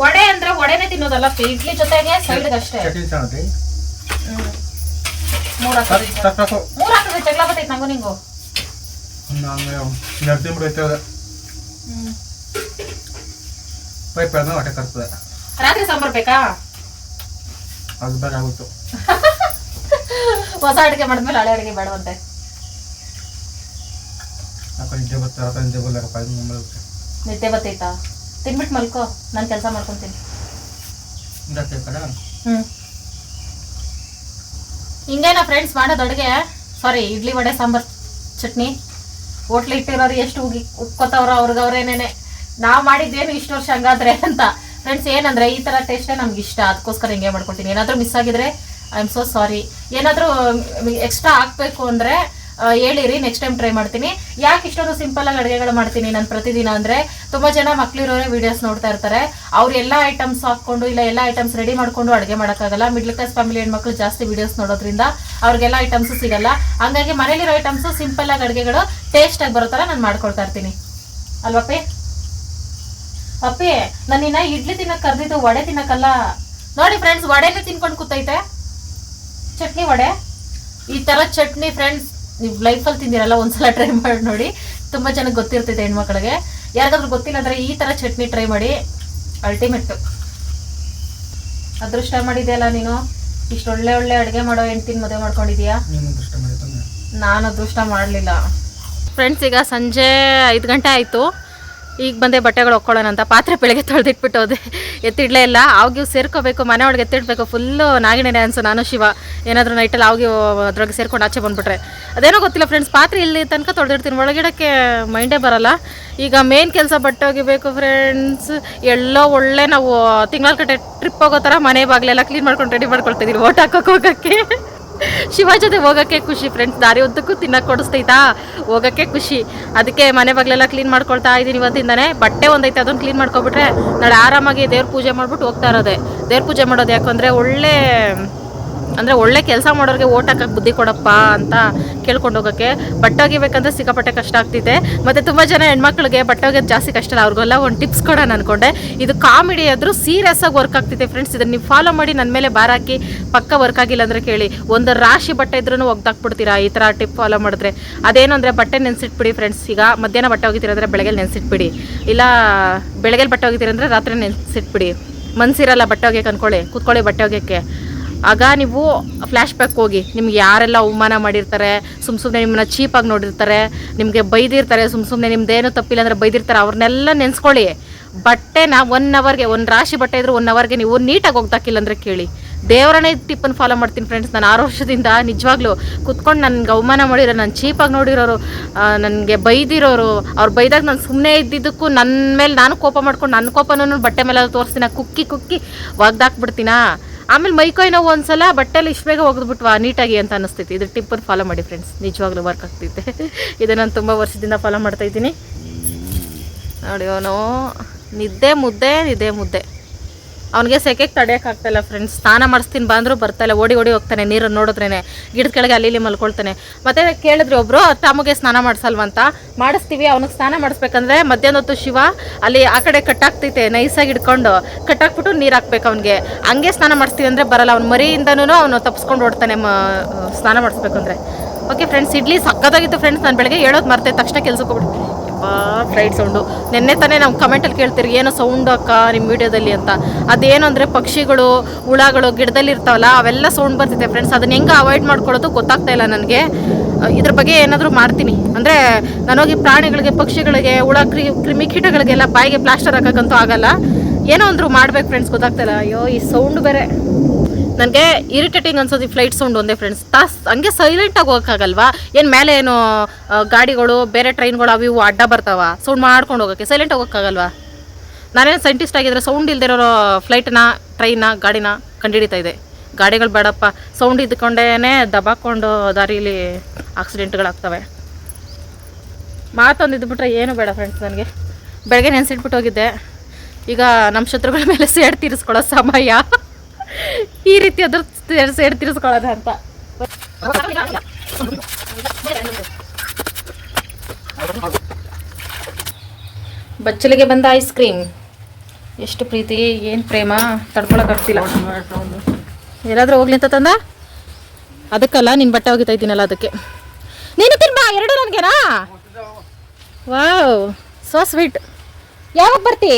ವಡೆ ಅಂದ್ರೆ ವಡೆನೆ ತಿನ್ನೋದಲ್ಲ ಇಡ್ಲಿ ಜೊತೆಗೆ ಸೈಡ್ಗೆ ಅಷ್ಟೇ. ಮೂರ್ ಹಾಕಿದ್ರಿ ಜಗಳ ಬರ್ತೈತೆ ನಂಗೂ ನಿಂಗು. ಪೈಪ್ ಹೊಟ್ಟೆ ಕರ್ತದೆ ರಾತ್ರಿ ಸಾಂಬಾರ್ ಬೇಕಾ? ಅದು ಬೇರೆ ಆಗುತ್ತೆ ಹೊಸ ಅಡುಗೆ ಮಾಡಿದ್ಮೇಲೆ ಹಳೆ ಅಡುಗೆ ಬೇಡವಂತೆ. ನಿದ್ದೆ ಬರ್ತಾರೆ ಯಾಕೋ ನಿದ್ದೆ ಬರ್ಲಾರಪ್ಪ ಇದು ನಿದ್ದೆ ಬರ್ತೈತಾ ತಿನ್ಬಿಟ್ಟು ಮಲ್ಕೋ ನಾನು ಕೆಲಸ ಮಾಡ್ಕೊತೀನಿ. ಹ್ಞೂ ಹಿಂಗೇನ ಫ್ರೆಂಡ್ಸ್ ಮಾಡೋದು ಅಡುಗೆ ಸಾರಿ ಇಡ್ಲಿ ವಡೆ ಸಾಂಬಾರ್ ಚಟ್ನಿ ಹೋಟ್ಲ್ ಇಟ್ಟಿರೋರು ಎಷ್ಟು ಉಗಿ ಉಪ್ಕೋತಾವ್ರೋ ಅವ್ರಿಗೆ ಅವ್ರೇನೇನೆ ನಾವು ಮಾಡಿದ್ದೇನು ಇಷ್ಟು ವರ್ಷ ಹಂಗಾದ್ರೆ ಅಂತ. ಫ್ರೆಂಡ್ಸ್ ಏನಂದ್ರೆ ಈ ತರ ಟೇಸ್ಟೇ ನಮ್ಗೆ ಇಷ್ಟ. ಅದಕ್ಕೋಸ್ಕರ ಹಿಂಗೆ ಮಾಡ್ಕೊತೀನಿ ಏನಾದರೂ ಮಿಸ್ ಆಗಿದ್ರೆ ಐ ಆಮ್ ಸೋ ಸಾರಿ ಏನಾದರೂ ಎಕ್ಸ್ಟ್ರಾ ಹಾಕ್ಬೇಕು ಅಂದ್ರೆ ಹೇಳಿರಿ ನೆಕ್ಸ್ಟ್ ಟೈಮ್ ಟ್ರೈ ಮಾಡ್ತೀನಿ. ಯಾಕೆ ಇಷ್ಟೊಂದು ಸಿಂಪಲ್ ಆಗಿ ಅಡುಗೆಗಳು ಮಾಡ್ತೀನಿ ನಾನು ಪ್ರತಿದಿನ ಅಂದ್ರೆ, ತುಂಬಾ ಜನ ಮಕ್ಳಿರೋರೆ ವಿಡಿಯೋಸ್ ನೋಡ್ತಾ ಇರ್ತಾರೆ. ಅವ್ರು ಎಲ್ಲ ಐಟಮ್ಸ್ ಹಾಕೊಂಡು ಇಲ್ಲ ಎಲ್ಲ ಐಟಮ್ಸ್ ರೆಡಿ ಮಾಡ್ಕೊಂಡು ಅಡುಗೆ ಮಾಡೋಕ್ಕಾಗಲ್ಲ. ಮಿಡ್ಲ್ ಕ್ಲಾಸ್ ಫ್ಯಾಮಿಲಿ ಹೆಣ್ಮಕ್ಳು ಜಾಸ್ತಿ ವಿಡಿಯೋಸ್ ನೋಡೋದ್ರಿಂದ ಅವ್ರಿಗೆಲ್ಲ ಐಟಮ್ಸ್ ಸಿಗಲ್ಲ. ಹಂಗಾಗಿ ಮನೇಲಿರೋ ಐಟಮ್ಸ್ ಸಿಂಪಲ್ ಆಗಿ ಅಡುಗೆಗಳು ಟೇಸ್ಟ್ ಆಗಿ ಬರೋ ಥರ ನಾನು ಮಾಡ್ಕೊಳ್ತಾ ಇರ್ತೀನಿ. ಅಲ್ವಪ್ಪಿ ಅಪ್ಪಿ? ನಾನು ಇನ್ನ ಇಡ್ಲಿ ತಿನ್ನಕ್ ಕರ್ದಿದ್ದು ವಡೆ ತಿನ್ನಕ್ಕಲ್ಲ. ನೋಡಿ ಫ್ರೆಂಡ್ಸ್ ವಡೆನೇ ತಿನ್ಕೊಂಡು ಕೂತೈತೆ. ಚಟ್ನಿ ವಡೆ? ಈ ತರ ಚಟ್ನಿ ಫ್ರೆಂಡ್ಸ್ ನೀವು ಲೈಫಲ್ಲಿ ತಿಂದಿರಲ್ಲ ಒಂದ್ಸಲ ಟ್ರೈ ಮಾಡಿ ನೋಡಿ. ತುಂಬಾ ಚೆನ್ನಾಗಿ ಗೊತ್ತಿರ್ತೈತೆ ಹೆಣ್ಮಕ್ಳಿಗೆ. ಯಾರಿಗಾದ್ರೂ ಗೊತ್ತಿಲ್ಲ ಅಂದ್ರೆ ಈ ತರ ಚಟ್ನಿ ಟ್ರೈ ಮಾಡಿ. ಅಲ್ಟಿಮೇಟ್ ಅದೃಷ್ಟ ಮಾಡಿದ್ಯಲ್ಲ ನೀನು? ಇಷ್ಟು ಒಳ್ಳೆ ಒಳ್ಳೆ ಅಡುಗೆ ಮಾಡೋ ಹೆಣ್ತಿನ ಮದುವೆ ಮಾಡ್ಕೊಂಡಿದ್ಯಾ? ನೀನು ಅದೃಷ್ಟ ಮಾಡಲಿಲ್ಲ. ಫ್ರೆಂಡ್ಸ್ ಈಗ ಸಂಜೆ ಐದು ಗಂಟೆ ಆಯಿತು. ಈಗ ಬಂದೆ ಬಟ್ಟೆಗಳು ಹೊಕ್ಕೊಳ್ಳೋಣ ಅಂತ ಪಾತ್ರೆ ಬೆಳಗ್ಗೆ ತೊಳೆದಿಟ್ಬಿಟ್ಟು ಹೋದೆ ಎತ್ತಿಡಲೇ ಇಲ್ಲ. ಅವ್ಗಿವ್ ಸೇರ್ಕೋಬೇಕು ಮನೆ ಒಳಗೆ ಎತ್ತಿಡ್ಬೇಕು, ಫುಲ್ಲು ನಾಗಿಣೆ ಡ್ಯಾನ್ಸು ನಾನು, ಶಿವ. ಏನಾದರೂ ನೈಟಲ್ಲಿ ಅವ್ಗಿ ಅದ್ರೊಳಗೆ ಸೇರ್ಕೊಂಡು ಆಚೆ ಬಂದುಬಿಟ್ರೆ. ಅದೇನೋ ಗೊತ್ತಿಲ್ಲ ಫ್ರೆಂಡ್ಸ್ ಪಾತ್ರೆ ಇಲ್ಲಿ ತನಕ ತೊಳೆದಿರ್ತೀನಿ ಒಳಗಿಡೋಕ್ಕೆ ಮೈಂಡೇ ಬರಲ್ಲ. ಈಗ ಮೇನ್ ಕೆಲಸ ಬಟ್ಟೆ ಒಗಿಬೇಕು ಫ್ರೆಂಡ್ಸ್ ಎಲ್ಲೋ ಒಳ್ಳೆ ನಾವು ತಿಂಗಳ ಕಟ್ಟೆ ಟ್ರಿಪ್ ಹೋಗೋ ಥರ ಮನೆ ಬಾಗಿಲೆಲ್ಲ ಕ್ಲೀನ್ ಮಾಡ್ಕೊಂಡು ರೆಡಿ ಮಾಡ್ಕೊಳ್ತಿದ್ದೀವಿ ಓಟ್ ಹಾಕೋಕೆ ಹೋಗೋಕ್ಕೆ. ಶಿವ ಜೊತೆ ಹೋಗಕ್ಕೆ ಖುಷಿ ಫ್ರೆಂಡ್ಸ್ ದಾರಿ ಉದ್ದಕ್ಕೂ ತಿನ್ನಕ್ಕೆ ಕೊಡಿಸ್ತೈತಾ? ಹೋಗಕ್ಕೆ ಖುಷಿ. ಅದಕ್ಕೆ ಮನೆ ಬಾಗಿಲೆಲ್ಲ ಕ್ಲೀನ್ ಮಾಡ್ಕೊಳ್ತಾ ಇದ್ದೀನಿ ಇವತ್ತಿಂದಾನೆ. ಬಟ್ಟೆ ಒಂದೈತೆ, ಅದನ್ನ ಕ್ಲೀನ್ ಮಾಡ್ಕೊಬಿಟ್ರೆ ನಾಳೆ ಆರಾಮಾಗಿ ದೇವ್ರ ಪೂಜೆ ಮಾಡ್ಬಿಟ್ಟು ಹೋಗ್ತಾ ಇರೋದೆ. ದೇವ್ರ ಪೂಜೆ ಮಾಡೋದು ಯಾಕಂದರೆ ಒಳ್ಳೆ ಅಂದ್ರೆ ಒಳ್ಳೆ ಕೆಲಸ ಮಾಡೋರಿಗೆ ಓಟ್ ಹಾಕಕ್ಕೆ ಬುದ್ಧಿ ಕೊಡಪ್ಪ ಅಂತ ಕೇಳ್ಕೊಂಡು ಹೋಗೋಕ್ಕೆ ಬಟ್ಟೆ ಒಗಿಬೇಕಂದ್ರೆ ಸಿಕ್ಕಾಪಟ್ಟೆ ಕಷ್ಟ ಆಗ್ತಿದೆ. ಮತ್ತು ತುಂಬ ಜನ ಹೆಣ್ಮಕ್ಳಿಗೆ ಬಟ್ಟೆ ಒಗೆಯೋದು ಜಾಸ್ತಿ ಕಷ್ಟ ಇಲ್ಲ. ಅವ್ರಿಗೆಲ್ಲ ಒಂದು ಟಿಪ್ಸ್ ಕೊಡೋಣ ಅನ್ಕೊಂಡೆ. ಇದು ಕಾಮಿಡಿ ಆದರೂ ಸೀರಿಯಸ್ ಆಗಿ ವರ್ಕ್ ಆಗ್ತಿದೆ ಫ್ರೆಂಡ್ಸ್ ಇದನ್ನು ನೀವು ಫಾಲೋ ಮಾಡಿ ನನ್ನ ಮೇಲೆ ಭಾರ ಹಾಕಿ ಪಕ್ಕ ವರ್ಕ್ ಆಗಿಲ್ಲ ಅಂದರೆ ಕೇಳಿ. ಒಂದು ರಾಶಿ ಬಟ್ಟೆ ಇದ್ರೂ ಒಗ್ದಾಕ್ಬಿಡ್ತೀರಾ ಈ ಥರ ಟಿಪ್ ಫಾಲೋ ಮಾಡಿದ್ರೆ? ಅದೇನು ಅಂದರೆ ಬಟ್ಟೆ ನೆನೆಸಿಟ್ಬಿಡಿ ಫ್ರೆಂಡ್ಸ್ ಈಗ ಮಧ್ಯಾಹ್ನ ಬಟ್ಟೆ ಒಗಿತೀರ ಅಂದರೆ ಬೆಳಗ್ಗೆ ನೆನೆಸಿಟ್ಬಿಡಿ. ಇಲ್ಲ ಬೆಳಗ್ಗೆ ಬಟ್ಟೆ ಒಗಿತೀರ ಅಂದರೆ ರಾತ್ರಿ ನೆನೆಸಿಟ್ಬಿಡಿ. ಮನ್ಸಿರಲ್ಲ ಬಟ್ಟೆ ಒಗ್ಯಕ್ಕೆ ಅಂದ್ಕೊಳ್ಳಿ ಕೂತ್ಕೊಳ್ಳಿ ಬಟ್ಟೆ ಒಗ್ಯಕ್ಕೆ. ಆಗ ನೀವು ಫ್ಲ್ಯಾಶ್ ಬ್ಯಾಕ್ ಹೋಗಿ, ನಿಮ್ಗೆ ಯಾರೆಲ್ಲ ಅವಮಾನ ಮಾಡಿರ್ತಾರೆ ಸುಮ್ಮ ಸುಮ್ಮನೆ ನಿಮ್ಮನ್ನ ಚೀಪಾಗಿ ನೋಡಿರ್ತಾರೆ, ನಿಮಗೆ ಬೈದಿರ್ತಾರೆ ಸುಮ್ಮ ಸುಮ್ಮನೆ ನಿಮ್ದೇನು ತಪ್ಪಿಲ್ಲ ಅಂದರೆ ಬೈದಿರ್ತಾರೆ, ಅವ್ರನ್ನೆಲ್ಲ ನೆನೆಸ್ಕೊಳ್ಳಿ. ಬಟ್ಟೆನ ಒನ್ ಅವರ್ಗೆ ಒಂದು ರಾಶಿ ಬಟ್ಟೆ ಇದ್ರೆ ಒನ್ ಅವರ್ಗೆ ನೀವು ನೀಟಾಗಿ ಹೋಗ್ದಾಕಿಲ್ಲ ಅಂದರೆ ಕೇಳಿ. ದೇವರನ್ನೇ ಟಿಪ್ಪನ್ನು ಫಾಲೋ ಮಾಡ್ತೀನಿ ಫ್ರೆಂಡ್ಸ್ ನಾನು ಆರು ವರ್ಷದಿಂದ ನಿಜವಾಗ್ಲೂ ಕುತ್ಕೊಂಡು ನನಗೆ ಅವಮಾನ ಮಾಡಿರೋ, ನಾನು ಚೀಪಾಗಿ ನೋಡಿರೋರು ನನಗೆ ಬೈದಿರೋರು, ಅವ್ರು ಬೈದಾಗ ನಾನು ಸುಮ್ಮನೆ ಇದ್ದಿದ್ದಕ್ಕೂ ನನ್ನ ಮೇಲೆ ನಾನು ಕೋಪ ಮಾಡ್ಕೊಂಡು ನನ್ನ ಕೋಪನೂ ಬಟ್ಟೆ ಮೇಲೆ ತೋರಿಸ್ತೀನಿ, ಕುಕ್ಕಿ ಕುಕ್ಕಿ ಒಗ್ದಾಕ್ಬಿಡ್ತೀನಾ ಆಮೇಲೆ ಮೈಕೈ ನೋವು ಒಂದ್ಸಲ, ಬಟ್ಟೆಲಿ ಇಷ್ಟು ಬೇಗ ಒಗೆದ್ಬಿಟ್ವಾ, ನೀಟಾಗಿ ಅಂತ ಅನಿಸ್ತೈತಿ ಇದು ಟಿಪ್ಪನ್ನು ಫಾಲೋ ಮಾಡಿ ಫ್ರೆಂಡ್ಸ್ ನಿಜವಾಗ್ಲೂ ವರ್ಕ್ ಆಗ್ತೈತೆ ಇದು ನಾನು ತುಂಬ ವರ್ಷದಿಂದ ಫಾಲೋ ಮಾಡ್ತಾ ಇದ್ದೀನಿ. ನೋಡಿ, ಅವನು ನಿದ್ದೆ ಮುದ್ದೆ ನಿದ್ದೆ ಮುದ್ದೆ. ಅವನಿಗೆ ಸೆಕೆಗೆ ತಡೆಯೋಕ್ಕಾಗ್ತಾಯಿಲ್ಲ ಫ್ರೆಂಡ್ಸ್ ಸ್ನಾನ ಮಾಡಿಸ್ತೀನಿ, ಬಂದರೂ ಬರ್ತಾಯಿಲ್ಲ ಓಡಿ ಓಡಿ ಹೋಗ್ತಾನೆ, ನೀರನ್ನು ನೋಡಿದ್ರೇ ಗಿಡದ ಕೆಳಗೆ ಅಲ್ಲಿ ಇಲ್ಲಿ ಮಲ್ಕೊಳ್ತಾನೆ. ಮತ್ತೆ ಕೇಳಿದ್ರೆ ಒಬ್ರು ತಮಗೆ ಸ್ನಾನ ಮಾಡಿಸಲ್ವಂತ ಮಾಡಿಸ್ತೀವಿ, ಅವನಿಗೆ ಸ್ನಾನ ಮಾಡಿಸ್ಬೇಕಂದ್ರೆ ಮಧ್ಯಾಹ್ನ ಹೊತ್ತು ಶಿವ ಅಲ್ಲಿ ಆ ಕಡೆ ಕಟ್ಟಾಗ್ತೈತೆ ನೈಸಾಗಿ ಹಿಡ್ಕೊಂಡು. ಕಟ್ಟಾಕ್ಬಿಟ್ಟು ನೀರು ಹಾಕ್ಬೇಕು ಅವನಿಗೆ. ಹಂಗೆ ಸ್ನಾನ ಮಾಡಿಸ್ತೀವಿ ಅಂದರೆ ಬರಲ್ಲ. ಅವ್ನು ಮರಿಯಿಂದನೂ ಅವನು ತಪ್ಪಿಸ್ಕೊಂಡು ಓಡ್ತಾನೆ, ಮ, ಸ್ನಾನ ಮಾಡಿಸ್ಬೇಕಂದ್ರೆ ಓಕೆ ಫ್ರೆಂಡ್ಸ್ ಇಡ್ಲಿ ಸಕ್ಕತ್ತಾಗಿತ್ತು ಫ್ರೆಂಡ್ಸ್ ನಾನು ಬೆಳಗ್ಗೆ ಹೇಳೋದು ಮರ್ತೆ, ತಕ್ಷಣ ಕೆಲ್ಸಕ್ಕೆ ಹೋಗ್ಬಿಟ್ಟು ಯಪ್ಪಾ ಫ್ಲೈಟ್ ಸೌಂಡು ನಿನ್ನೆ ತಾನೇ ನಮ್ಮ ಕಮೆಂಟಲ್ಲಿ ಕೇಳ್ತೀರಿ, ಏನೋ ಸೌಂಡ್ ಅಕ್ಕ ನಿಮ್ಮ ವಿಡಿಯೋದಲ್ಲಿ? ಅಂತ. ಅದೇನು ಅಂದರೆ ಪಕ್ಷಿಗಳು, ಹುಳಗಳು, ಗಿಡದಲ್ಲಿ ಇರ್ತಾವಲ್ಲ, ಅವೆಲ್ಲ ಸೌಂಡ್ ಬರ್ತಿದೆ ಫ್ರೆಂಡ್ಸ್ ಅದನ್ನ ಹೆಂಗೆ ಅವಾಯ್ಡ್ ಮಾಡ್ಕೊಳ್ಳೋದು ಗೊತ್ತಾಗ್ತಾ ಇಲ್ಲ ನನಗೆ. ಇದ್ರ ಬಗ್ಗೆ ಏನಾದರೂ ಮಾಡ್ತೀನಿ. ಅಂದರೆ ನಾನೋಗಿ ಪ್ರಾಣಿಗಳಿಗೆ, ಪಕ್ಷಿಗಳಿಗೆ, ಹುಳ, ಕ್ರಿ ಕೀಟಗಳಿಗೆಲ್ಲ ಬಾಯಿಗೆ ಪ್ಲಾಸ್ಟರ್ ಹಾಕಕ್ಕಂತೂ ಆಗಲ್ಲ. ಏನೋ ಅಂದರೂ ಮಾಡ್ಬೇಕು ಫ್ರೆಂಡ್ಸ್ ಗೊತ್ತಾಗ್ತಾ ಇಲ್ಲ. ಅಯ್ಯೋ, ಈ ಸೌಂಡ್ ಬೇರೆ. ನನಗೆ ಇರಿಟೇಟಿಂಗ್ ಅನ್ಸೋದು ಈ ಫ್ಲೈಟ್ ಸೌಂಡ್ ಒಂದೇ ಫ್ರೆಂಡ್ಸ್ ತಾಸ್ ಹಂಗೆ ಸೈಲೆಂಟಾಗಿ ಹೋಗೋಕ್ಕಾಗಲ್ವಾ ಏನು ಮೇಲೆ ಏನು ಗಾಡಿಗಳು, ಬೇರೆ ಟ್ರೈನ್ಗಳು ಅವು ಇವು ಅಡ್ಡ ಬರ್ತಾವ? ಸೌಂಡ್ ಮಾಡ್ಕೊಂಡು ಹೋಗೋಕ್ಕೆ. ಸೈಲೆಂಟ್ ಹೋಗೋಕ್ಕಾಗಲ್ವಾ ನಾನೇನು ಸೈಂಟಿಸ್ಟ್ ಆಗಿದ್ರೆ ಸೌಂಡ್ ಇಲ್ದಿರೋ ಫ್ಲೈಟ್ನ ಟ್ರೈನ್ನ ಗಾಡಿನ ಕಂಡುಹಿಡಿತಾ ಇದೆ ಗಾಡಿಗಳು ಬೇಡಪ್ಪ. ಸೌಂಡ್ ಇದ್ಕೊಂಡೇ ದಬಾಕೊಂಡು ದಾರೀಲಿ ಆಕ್ಸಿಡೆಂಟ್ಗಳಾಗ್ತವೆ ಮಾತೊಂದು ಇದ್ಬಿಟ್ರೆ ಏನು ಬೇಡ ಫ್ರೆಂಡ್ಸ್ ನನಗೆ. ಬೆಳಗ್ಗೆ ನೆನೆಸಿಟ್ಬಿಟ್ಟು ಹೋಗಿದ್ದೆ. ಈಗ ನಮ್ಮ ಶತ್ರುಗಳ ಮೇಲೆ ಸೇಡ್ ತೀರಿಸ್ಕೊಳ್ಳೋ ಸಮಯ. ಈ ರೀತಿ ಅದ್ರ ಸೇಡ್ ತಿರ್ಸ್ಕೊಳ್ಳೋದು ಅಂತ. ಬಚ್ಚಲಿಗೆ ಬಂದ ಐಸ್ ಕ್ರೀಮ್ ಎಷ್ಟು ಪ್ರೀತಿ, ಏನು ಪ್ರೇಮ ತಡ್ಕೊಳಕ್ಕಾಗ್ತಿಲ್ಲ ಎಲ್ಲಾದ್ರೂ ಹೋಗ್ಲಿ ಅಂತ ತಂದ? ಅದಕ್ಕಲ್ಲ ನಿನ್ನ ಬಟ್ಟೆ ಹೋಗಿತಾ ಇದ್ದೀನಲ್ಲ ಅದಕ್ಕೆ. ನೀನು ತಿನ್ಬಾ, ಎರಡು ನನಗೆನಾ? ವಾವ್ ಸೊ ಸ್ವೀಟ್ ಯಾವಾಗ ಬರ್ತಿ?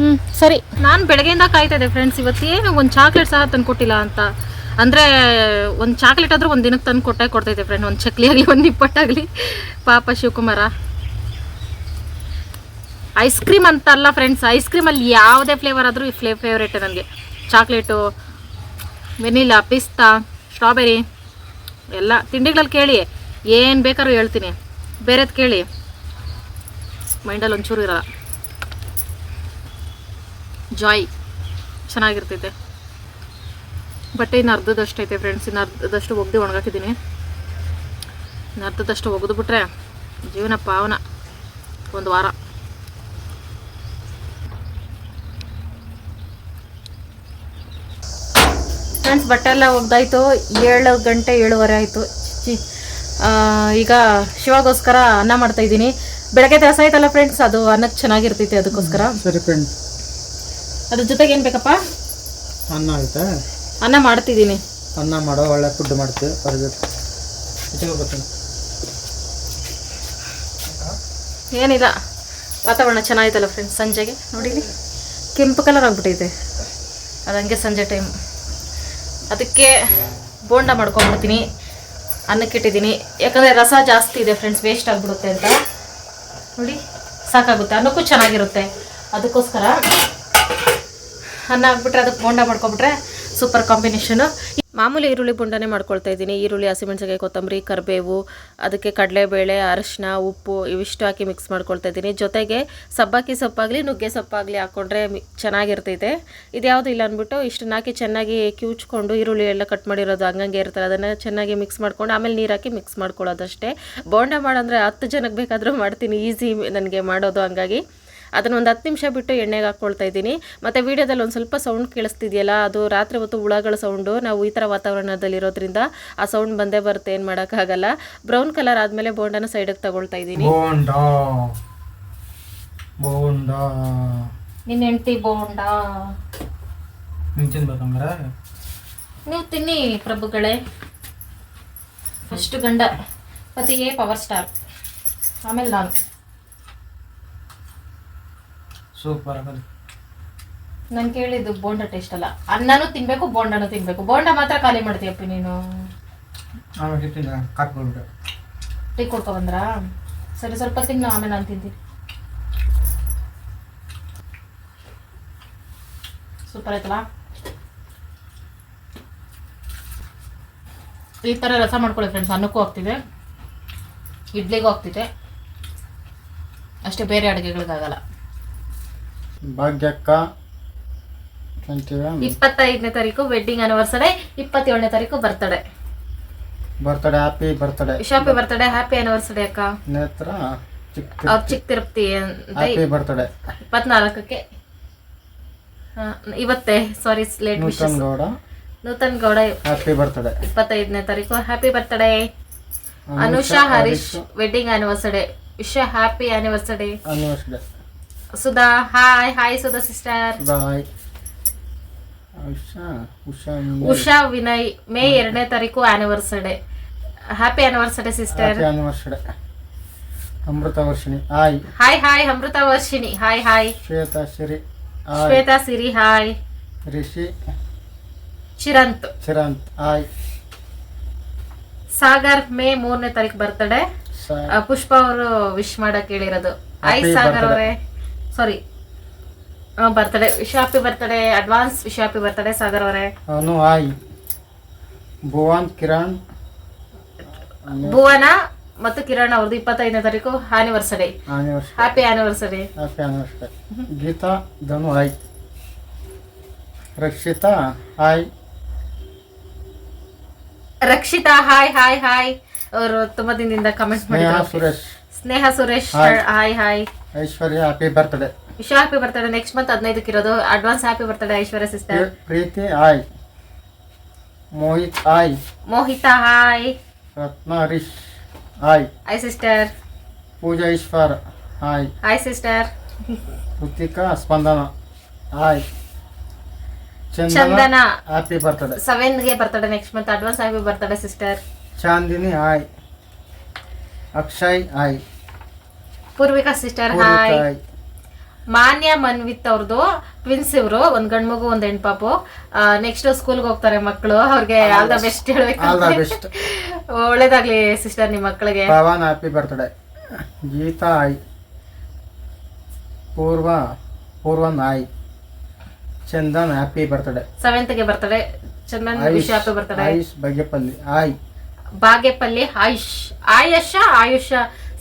ಹ್ಞೂ ಸರಿ. ನಾನು ಬೆಳಗ್ಗೆಯಿಂದ ಕಾಯ್ತಾ ಇದ್ದೆ ಫ್ರೆಂಡ್ಸ್ ಇವತ್ತೇನು ಒಂದು ಚಾಕ್ಲೇಟ್ ಸಹ ತಂದು ಕೊಟ್ಟಿಲ್ಲ ಅಂತ. ಅಂದರೆ, ಒಂದು ಚಾಕ್ಲೇಟ್ ಆದರೂ ಒಂದು ದಿನಕ್ಕೆ ತಂದು ಕೊಟ್ಟೆ ಕೊಡ್ತೈತೆ ಫ್ರೆಂಡ್ ಒಂದು ಚಕ್ಲಿ ಆಗಲಿ, ಒಂದು ನಿಪ್ಪಟ್ಟಾಗಲಿ ಪಾಪ ಶಿವಕುಮಾರ. ಐಸ್ ಕ್ರೀಮ್ ಅಂತ ಅಲ್ಲ ಫ್ರೆಂಡ್ಸ್ ಐಸ್ ಕ್ರೀಮಲ್ಲಿ ಯಾವುದೇ ಫ್ಲೇವರ್ ಆದರೂ ಈ ಫ್ಲೇ ಫೇವ್ರೇಟ್ ನನಗೆ. ಚಾಕ್ಲೇಟು ವೆನಿಲಾ ಪಿಸ್ತಾ ಸ್ಟ್ರಾಬೆರಿ ಎಲ್ಲ. ತಿಂಡಿಗಳಲ್ಲಿ ಕೇಳಿ, ಏನು ಬೇಕಾದ್ರೂ ಹೇಳ್ತೀನಿ. ಬೇರೆದು ಕೇಳಿ. ಮೈಂಡಲ್ಲಿ ಒಂಚೂರು ಇರಲ್ಲ. ಜಾಯ್ ಚೆನ್ನಾಗಿರ್ತೈತೆ. ಬಟ್ಟೆ ಇನ್ನು ಅರ್ಧದಷ್ಟು ಐತೆ ಫ್ರೆಂಡ್ಸ್ ಇನ್ನು ಅರ್ಧದಷ್ಟು ಒಗ್ದು ಒಣಗಾಕಿದ್ದೀನಿ. ಇನ್ನು ಅರ್ಧದಷ್ಟು ಒಗೆದು ಬಿಟ್ರೆ ಜೀವನ ಪಾವನ ಒಂದು ವಾರ. ಫ್ರೆಂಡ್ಸ್ ಬಟ್ಟೆ ಎಲ್ಲ ಒಗ್ದಾಯ್ತು. ಏಳು ಗಂಟೆ ಏಳುವರೆ ಆಯಿತು. ಈಗ ಶಿವಗೋಸ್ಕರ ಅನ್ನ ಮಾಡ್ತಾ ಇದ್ದೀನಿ. ಬೆಳಗ್ಗೆ ರಸ ಆಯ್ತಲ್ಲ ಫ್ರೆಂಡ್ಸ್ ಅದು ಅನ್ನಕ್ಕೆ ಚೆನ್ನಾಗಿರ್ತೈತೆ ಅದಕ್ಕೋಸ್ಕರ. ಸರಿ ಫ್ರೆಂಡ್ ಅದ್ರ ಜೊತೆಗೆ ಏನು ಬೇಕಪ್ಪ? ಅನ್ನ ಆಯ್ತಾ? ಅನ್ನ ಮಾಡ್ತಿದ್ದೀನಿ. ಅನ್ನ ಮಾಡೋ ಒಳ್ಳೆ ಫುಡ್ ಮಾಡ್ತೀವಿ ಬರಬೇಕು ಏನಿಲ್ಲ ವಾತಾವರಣ ಚೆನ್ನಾಗಿತ್ತಲ್ಲ ಫ್ರೆಂಡ್ಸ್ ಸಂಜೆಗೆ? ನೋಡಿಲಿ ಕೆಂಪು ಕಲರ್ ಆಗ್ಬಿಟ್ಟಿದೆ. ಅದಂಗೆ ಹಂಗೆ ಸಂಜೆ ಟೈಮ್ ಅದಕ್ಕೆ ಬೋಂಡ ಮಾಡ್ಕೊಂಡ್ಬಿಡ್ತೀನಿ ಅನ್ನಕ್ಕೆ ಇಟ್ಟಿದ್ದೀನಿ. ಯಾಕಂದರೆ ರಸ ಜಾಸ್ತಿ ಇದೆ ಫ್ರೆಂಡ್ಸ್ ವೇಸ್ಟ್ ಆಗಿಬಿಡುತ್ತೆ ಅಂತ. ನೋಡಿ ಸಾಕಾಗುತ್ತೆ. ಅನ್ನಕ್ಕೂ ಚೆನ್ನಾಗಿರುತ್ತೆ. ಅದಕ್ಕೋಸ್ಕರ ಅನ್ನ ಹಾಕ್ಬಿಟ್ರೆ ಅದಕ್ಕೆ ಬೋಂಡ ಮಾಡ್ಕೊಬಿಟ್ರೆ ಸೂಪರ್ ಕಾಂಬಿನೇಷನು ಮಾಮೂಲಿ ಈರುಳ್ಳಿ ಬೋಂಡನೇ ಮಾಡ್ಕೊಳ್ತಾ ಇದ್ದೀನಿ. ಈರುಳ್ಳಿ, ಹಸಿಮೆಣಸಿನಕಾಯಿ, ಕೊತ್ತಂಬರಿ, ಕರಿಬೇವು, ಅದಕ್ಕೆ ಕಡಲೆಬೇಳೆ ಅರಶಿನ ಉಪ್ಪು ಇವಿಷ್ಟು ಹಾಕಿ ಮಿಕ್ಸ್ ಮಾಡ್ಕೊಳ್ತಾ ಇದ್ದೀನಿ. ಜೊತೆಗೆ ಸಬ್ಬಾಕಿ ಸೊಪ್ಪಾಗಲಿ, ನುಗ್ಗೆ ಸೊಪ್ಪಾಗಲಿ ಹಾಕ್ಕೊಂಡ್ರೆ ಚೆನ್ನಾಗಿರ್ತೈತೆ. ಇದ್ಯಾವುದು ಇಲ್ಲ ಅಂದ್ಬಿಟ್ಟು ಇಷ್ಟನ್ನ ಹಾಕಿ ಚೆನ್ನಾಗಿ ಕಿವುಚ್ಕೊಂಡು ಈರುಳ್ಳಿ ಎಲ್ಲ ಕಟ್ ಮಾಡಿರೋದು ಹಂಗಂಗೆ ಇರ್ತಾರೆ ಅದನ್ನು ಚೆನ್ನಾಗಿ ಮಿಕ್ಸ್ ಮಾಡ್ಕೊಂಡು ಆಮೇಲೆ ನೀರು ಹಾಕಿ ಮಿಕ್ಸ್ ಮಾಡ್ಕೊಳ್ಳೋದಷ್ಟೇ. ಬೋಂಡ ಮಾಡಂದರೆ ಹತ್ತು ಜನಕ್ಕೆ ಬೇಕಾದರೂ ಮಾಡ್ತೀನಿ. ಈಸಿ ನನಗೆ ಮಾಡೋದು ಹಂಗಾಗಿ. ಅದನ್ನ ಒಂದು ಹತ್ತು ನಿಮಿಷ ಬಿಟ್ಟು ಎಣ್ಣೆಗೆ ಹಾಕ್ಕೊಳ್ತಾ ಇದ್ದೀನಿ. ಮತ್ತು ವೀಡಿಯೋದಲ್ಲಿ ಒಂದು ಸ್ವಲ್ಪ ಸೌಂಡ್ ಕೇಳಿಸ್ತಿದೆಯಲ್ಲ ಅದು ರಾತ್ರಿ ಹೊತ್ತು ಹುಳಗಳ ಸೌಂಡು ನಾವು ಈ ಥರ ವಾತಾವರಣದಲ್ಲಿರೋದ್ರಿಂದ ಆ ಸೌಂಡ್ ಬಂದೇ ಬರುತ್ತೆ ಏನು ಮಾಡೋಕ್ಕಾಗಲ್ಲ ಬ್ರೌನ್ ಕಲರ್ ಆದಮೇಲೆ ಬೋಂಡನ ಸೈಡಿಗೆ ತಗೊಳ್ತಾ ಇದ್ದೀನಿ. ಬೋಂಡ ಬೋಂಡ ನಿನ್ನ ಹೆಂಡ್ತಿ ಬೋಂಡ ನೀವು ತಿನ್ನಿ ಪ್ರಭುಗಳೇ. ಫಸ್ಟ್ ಗಂಡ. ಪತಿಗೆ ಪವರ್ ಸ್ಟಾರ್ ಆಮೇಲೆ ನಾನು. ಸೂಪರ್ ಆಗಲಿ ನಾನು ಕೇಳಿದ್ದು ಬೋಂಡ ಟೇಸ್ಟ್ ಅಲ್ಲ. ಅನ್ನನೂ ತಿನ್ಬೇಕು ಬೋಂಡನೂ ತಿನ್ಬೇಕು. ಬೋಂಡ ಮಾತ್ರ ಖಾಲಿ ಮಾಡ್ತೀಯಪ್ಪ ನೀನು. ಆಮೇಲೆ ಟೀ ಕೊಡ್ಕೊ ಬಂದ್ರಾ? ಸರಿ ಸ್ವಲ್ಪ ತಿನ್ನು ಆಮೇಲೆ ನಾನು ತಿಂತೀನಿ. ಸೂಪರ್ ಆಯ್ತಲ್ಲ? ಈ ಥರ ರಸ ಮಾಡ್ಕೊಳ್ಳಿ ಫ್ರೆಂಡ್ಸ್ ಅನ್ನಕ್ಕೂ ಹೋಗ್ತಿದೆ ಇಡ್ಲಿಗೂ ಹೋಗ್ತಿದೆ ಅಷ್ಟೇ ಬೇರೆ ಅಡುಗೆಗಳಿಗಾಗಲ್ಲ. ಭಾಗ್ಯಕ್ಕ ಇಪ್ಪತ್ತೈದನೇ ತಾರೀಕು ವೆಡ್ಡಿಂಗ್ ಆನಿವರ್ಸರಿ ಇಪ್ಪತ್ತೇಳನೇ ತಾರೀಕು birthday birthday happy birthday happy birthday happy anniversary ಅಕ್ಕ. ನೇತ್ರ ಚಿಕ್ಕ ಅವ್ರ ಚಿಕ್ಕ ತಿರುಪ್ತಿ ಅಂತ ಹ್ಯಾಪಿ ಬರ್ತಡೆ ಇಪ್ಪತ್ನಾಲ್ಕಕ್ಕೆ. ಇವತ್ತೇ sorry late Nutan wishes Gowda. Nutan Gowda happy birthday ಇಪ್ಪತ್ತೈದನೇ ತಾರೀಕು happy birthday Anusha Harish wedding anniversary wish happy anniversary anniversary Sudha hi hi Sudha sister bye Usha Usha Usha Vinay May ಎರಡನೇ ತಾರೀಕು anniversary happy anniversary sister happy anniversary Amrutha Varshini. Hi hi hi Amrutha Varshini. Hi hi Shwetha Siri. Shwetha Siri hi Rishi. Chiranth. Chiranth hi Sagar May ಮೂರನೇ ತಾರೀಕು birthday ಪುಷ್ಪ ಅವರು wish ಮಾಡಕ್ ಹೇಳಿರೋದು hi Sagar ಅವರೇ. Sorry birthday wish happy birthday advance wish happy birthday Sagar ಅವರೇ. Anu hi. Bhuvan Kiran. Bhuvana ಮತ್ತು ಕಿರಣ್ ಅವ್ರದ್ದು ಇಪ್ಪತ್ತೈದನೇ ತಾರೀಕು anniversary anniversary happy anniversary happy anniversary Geetha Dhanu hi. Rakshitha hi. Rakshitha hi hi hi. ಅವರು ತುಂಬಾ ದಿನದಿಂದ ಕಮೆಂಟ್ ಮಾಡಿ ಮಾಡಿದ್ರು Suresh. Sneha Suresh hi hi. Aishwarya happy birthday wish happy birthday next month ಹದಿನೈದಕ್ಕೆ ಇರೋದು. Advance happy birthday Aishwarya sister Preethi hi. Mohit hi. Mohitha hi. Ratna Harish hi hi sister Pooja Eshwar hi. Hi sister Krithika Spandana hi. Chandana happy birthday ಸೆವೆನ್ಗೆ birthday next month advance happy birthday sister Chandini hi. Akshay hi Purvika sister hi. Manya Manvith ಅವ್ರದ್ದು twins ಇವರು ಒಂದ್ ಗಂಡ್ ಮಗು ಒಂದ್ ಹೆಣ್ಪಾಪು next ಸ್ಕೂಲ್ಗೆ ಹೋಗ್ತಾರೆ ಮಕ್ಕಳು ಅವ್ರಿಗೆ ಆಲ್ ದ ಬೆಸ್ಟ್ ಹೇಳ್ಬೇಕು ಒಳ್ಳೇದಾಗ್ಲಿ ಸಿಸ್ಟರ್ ನಿಮ್ ಮಕ್ಕಳಿಗೆ Pavan happy birthday Geetha hi Poorva ಪೂರ್ವನ್ hi Chandan happy birthday ಸೆವೆಂತ್ಗೆ birthday Chandan wish happy birthday Ayush Bhagyapalli hi Bagepalli Ayush. Ayush Ayush.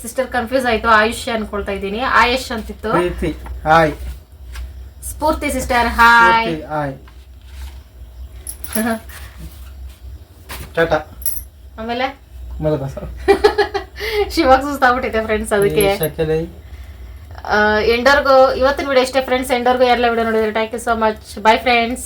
Sister confuse ಆಯ್ತು. ಆಯುಷ್ ಅನ್ಕೊಳ್ತಾ ಇದ್ದೀನಿ. ಆಯುಷ್ ಅಂತಿತ್ತು. Preethi hi. Spoorthi sister hi. Preethi hi. Tata. ಆಮೇಲೆ? ಮಲಗ sir. ಶಿವಾಗ ಸುಸ್ತಾಗ್ಬಿಟ್ಟಿದೆ friends ಅದಕ್ಕೆ. ಶಕೆಲೆ ಎಂಡರ್ಗೂ ಇವತ್ತಿನ video ಇಷ್ಟೇ friends ಎಂಡರ್ಗೂ ಎಲ್ಲ ವಿಡಿಯೋ ನೋಡಿದ್ರೆ? Thank you so much bye friends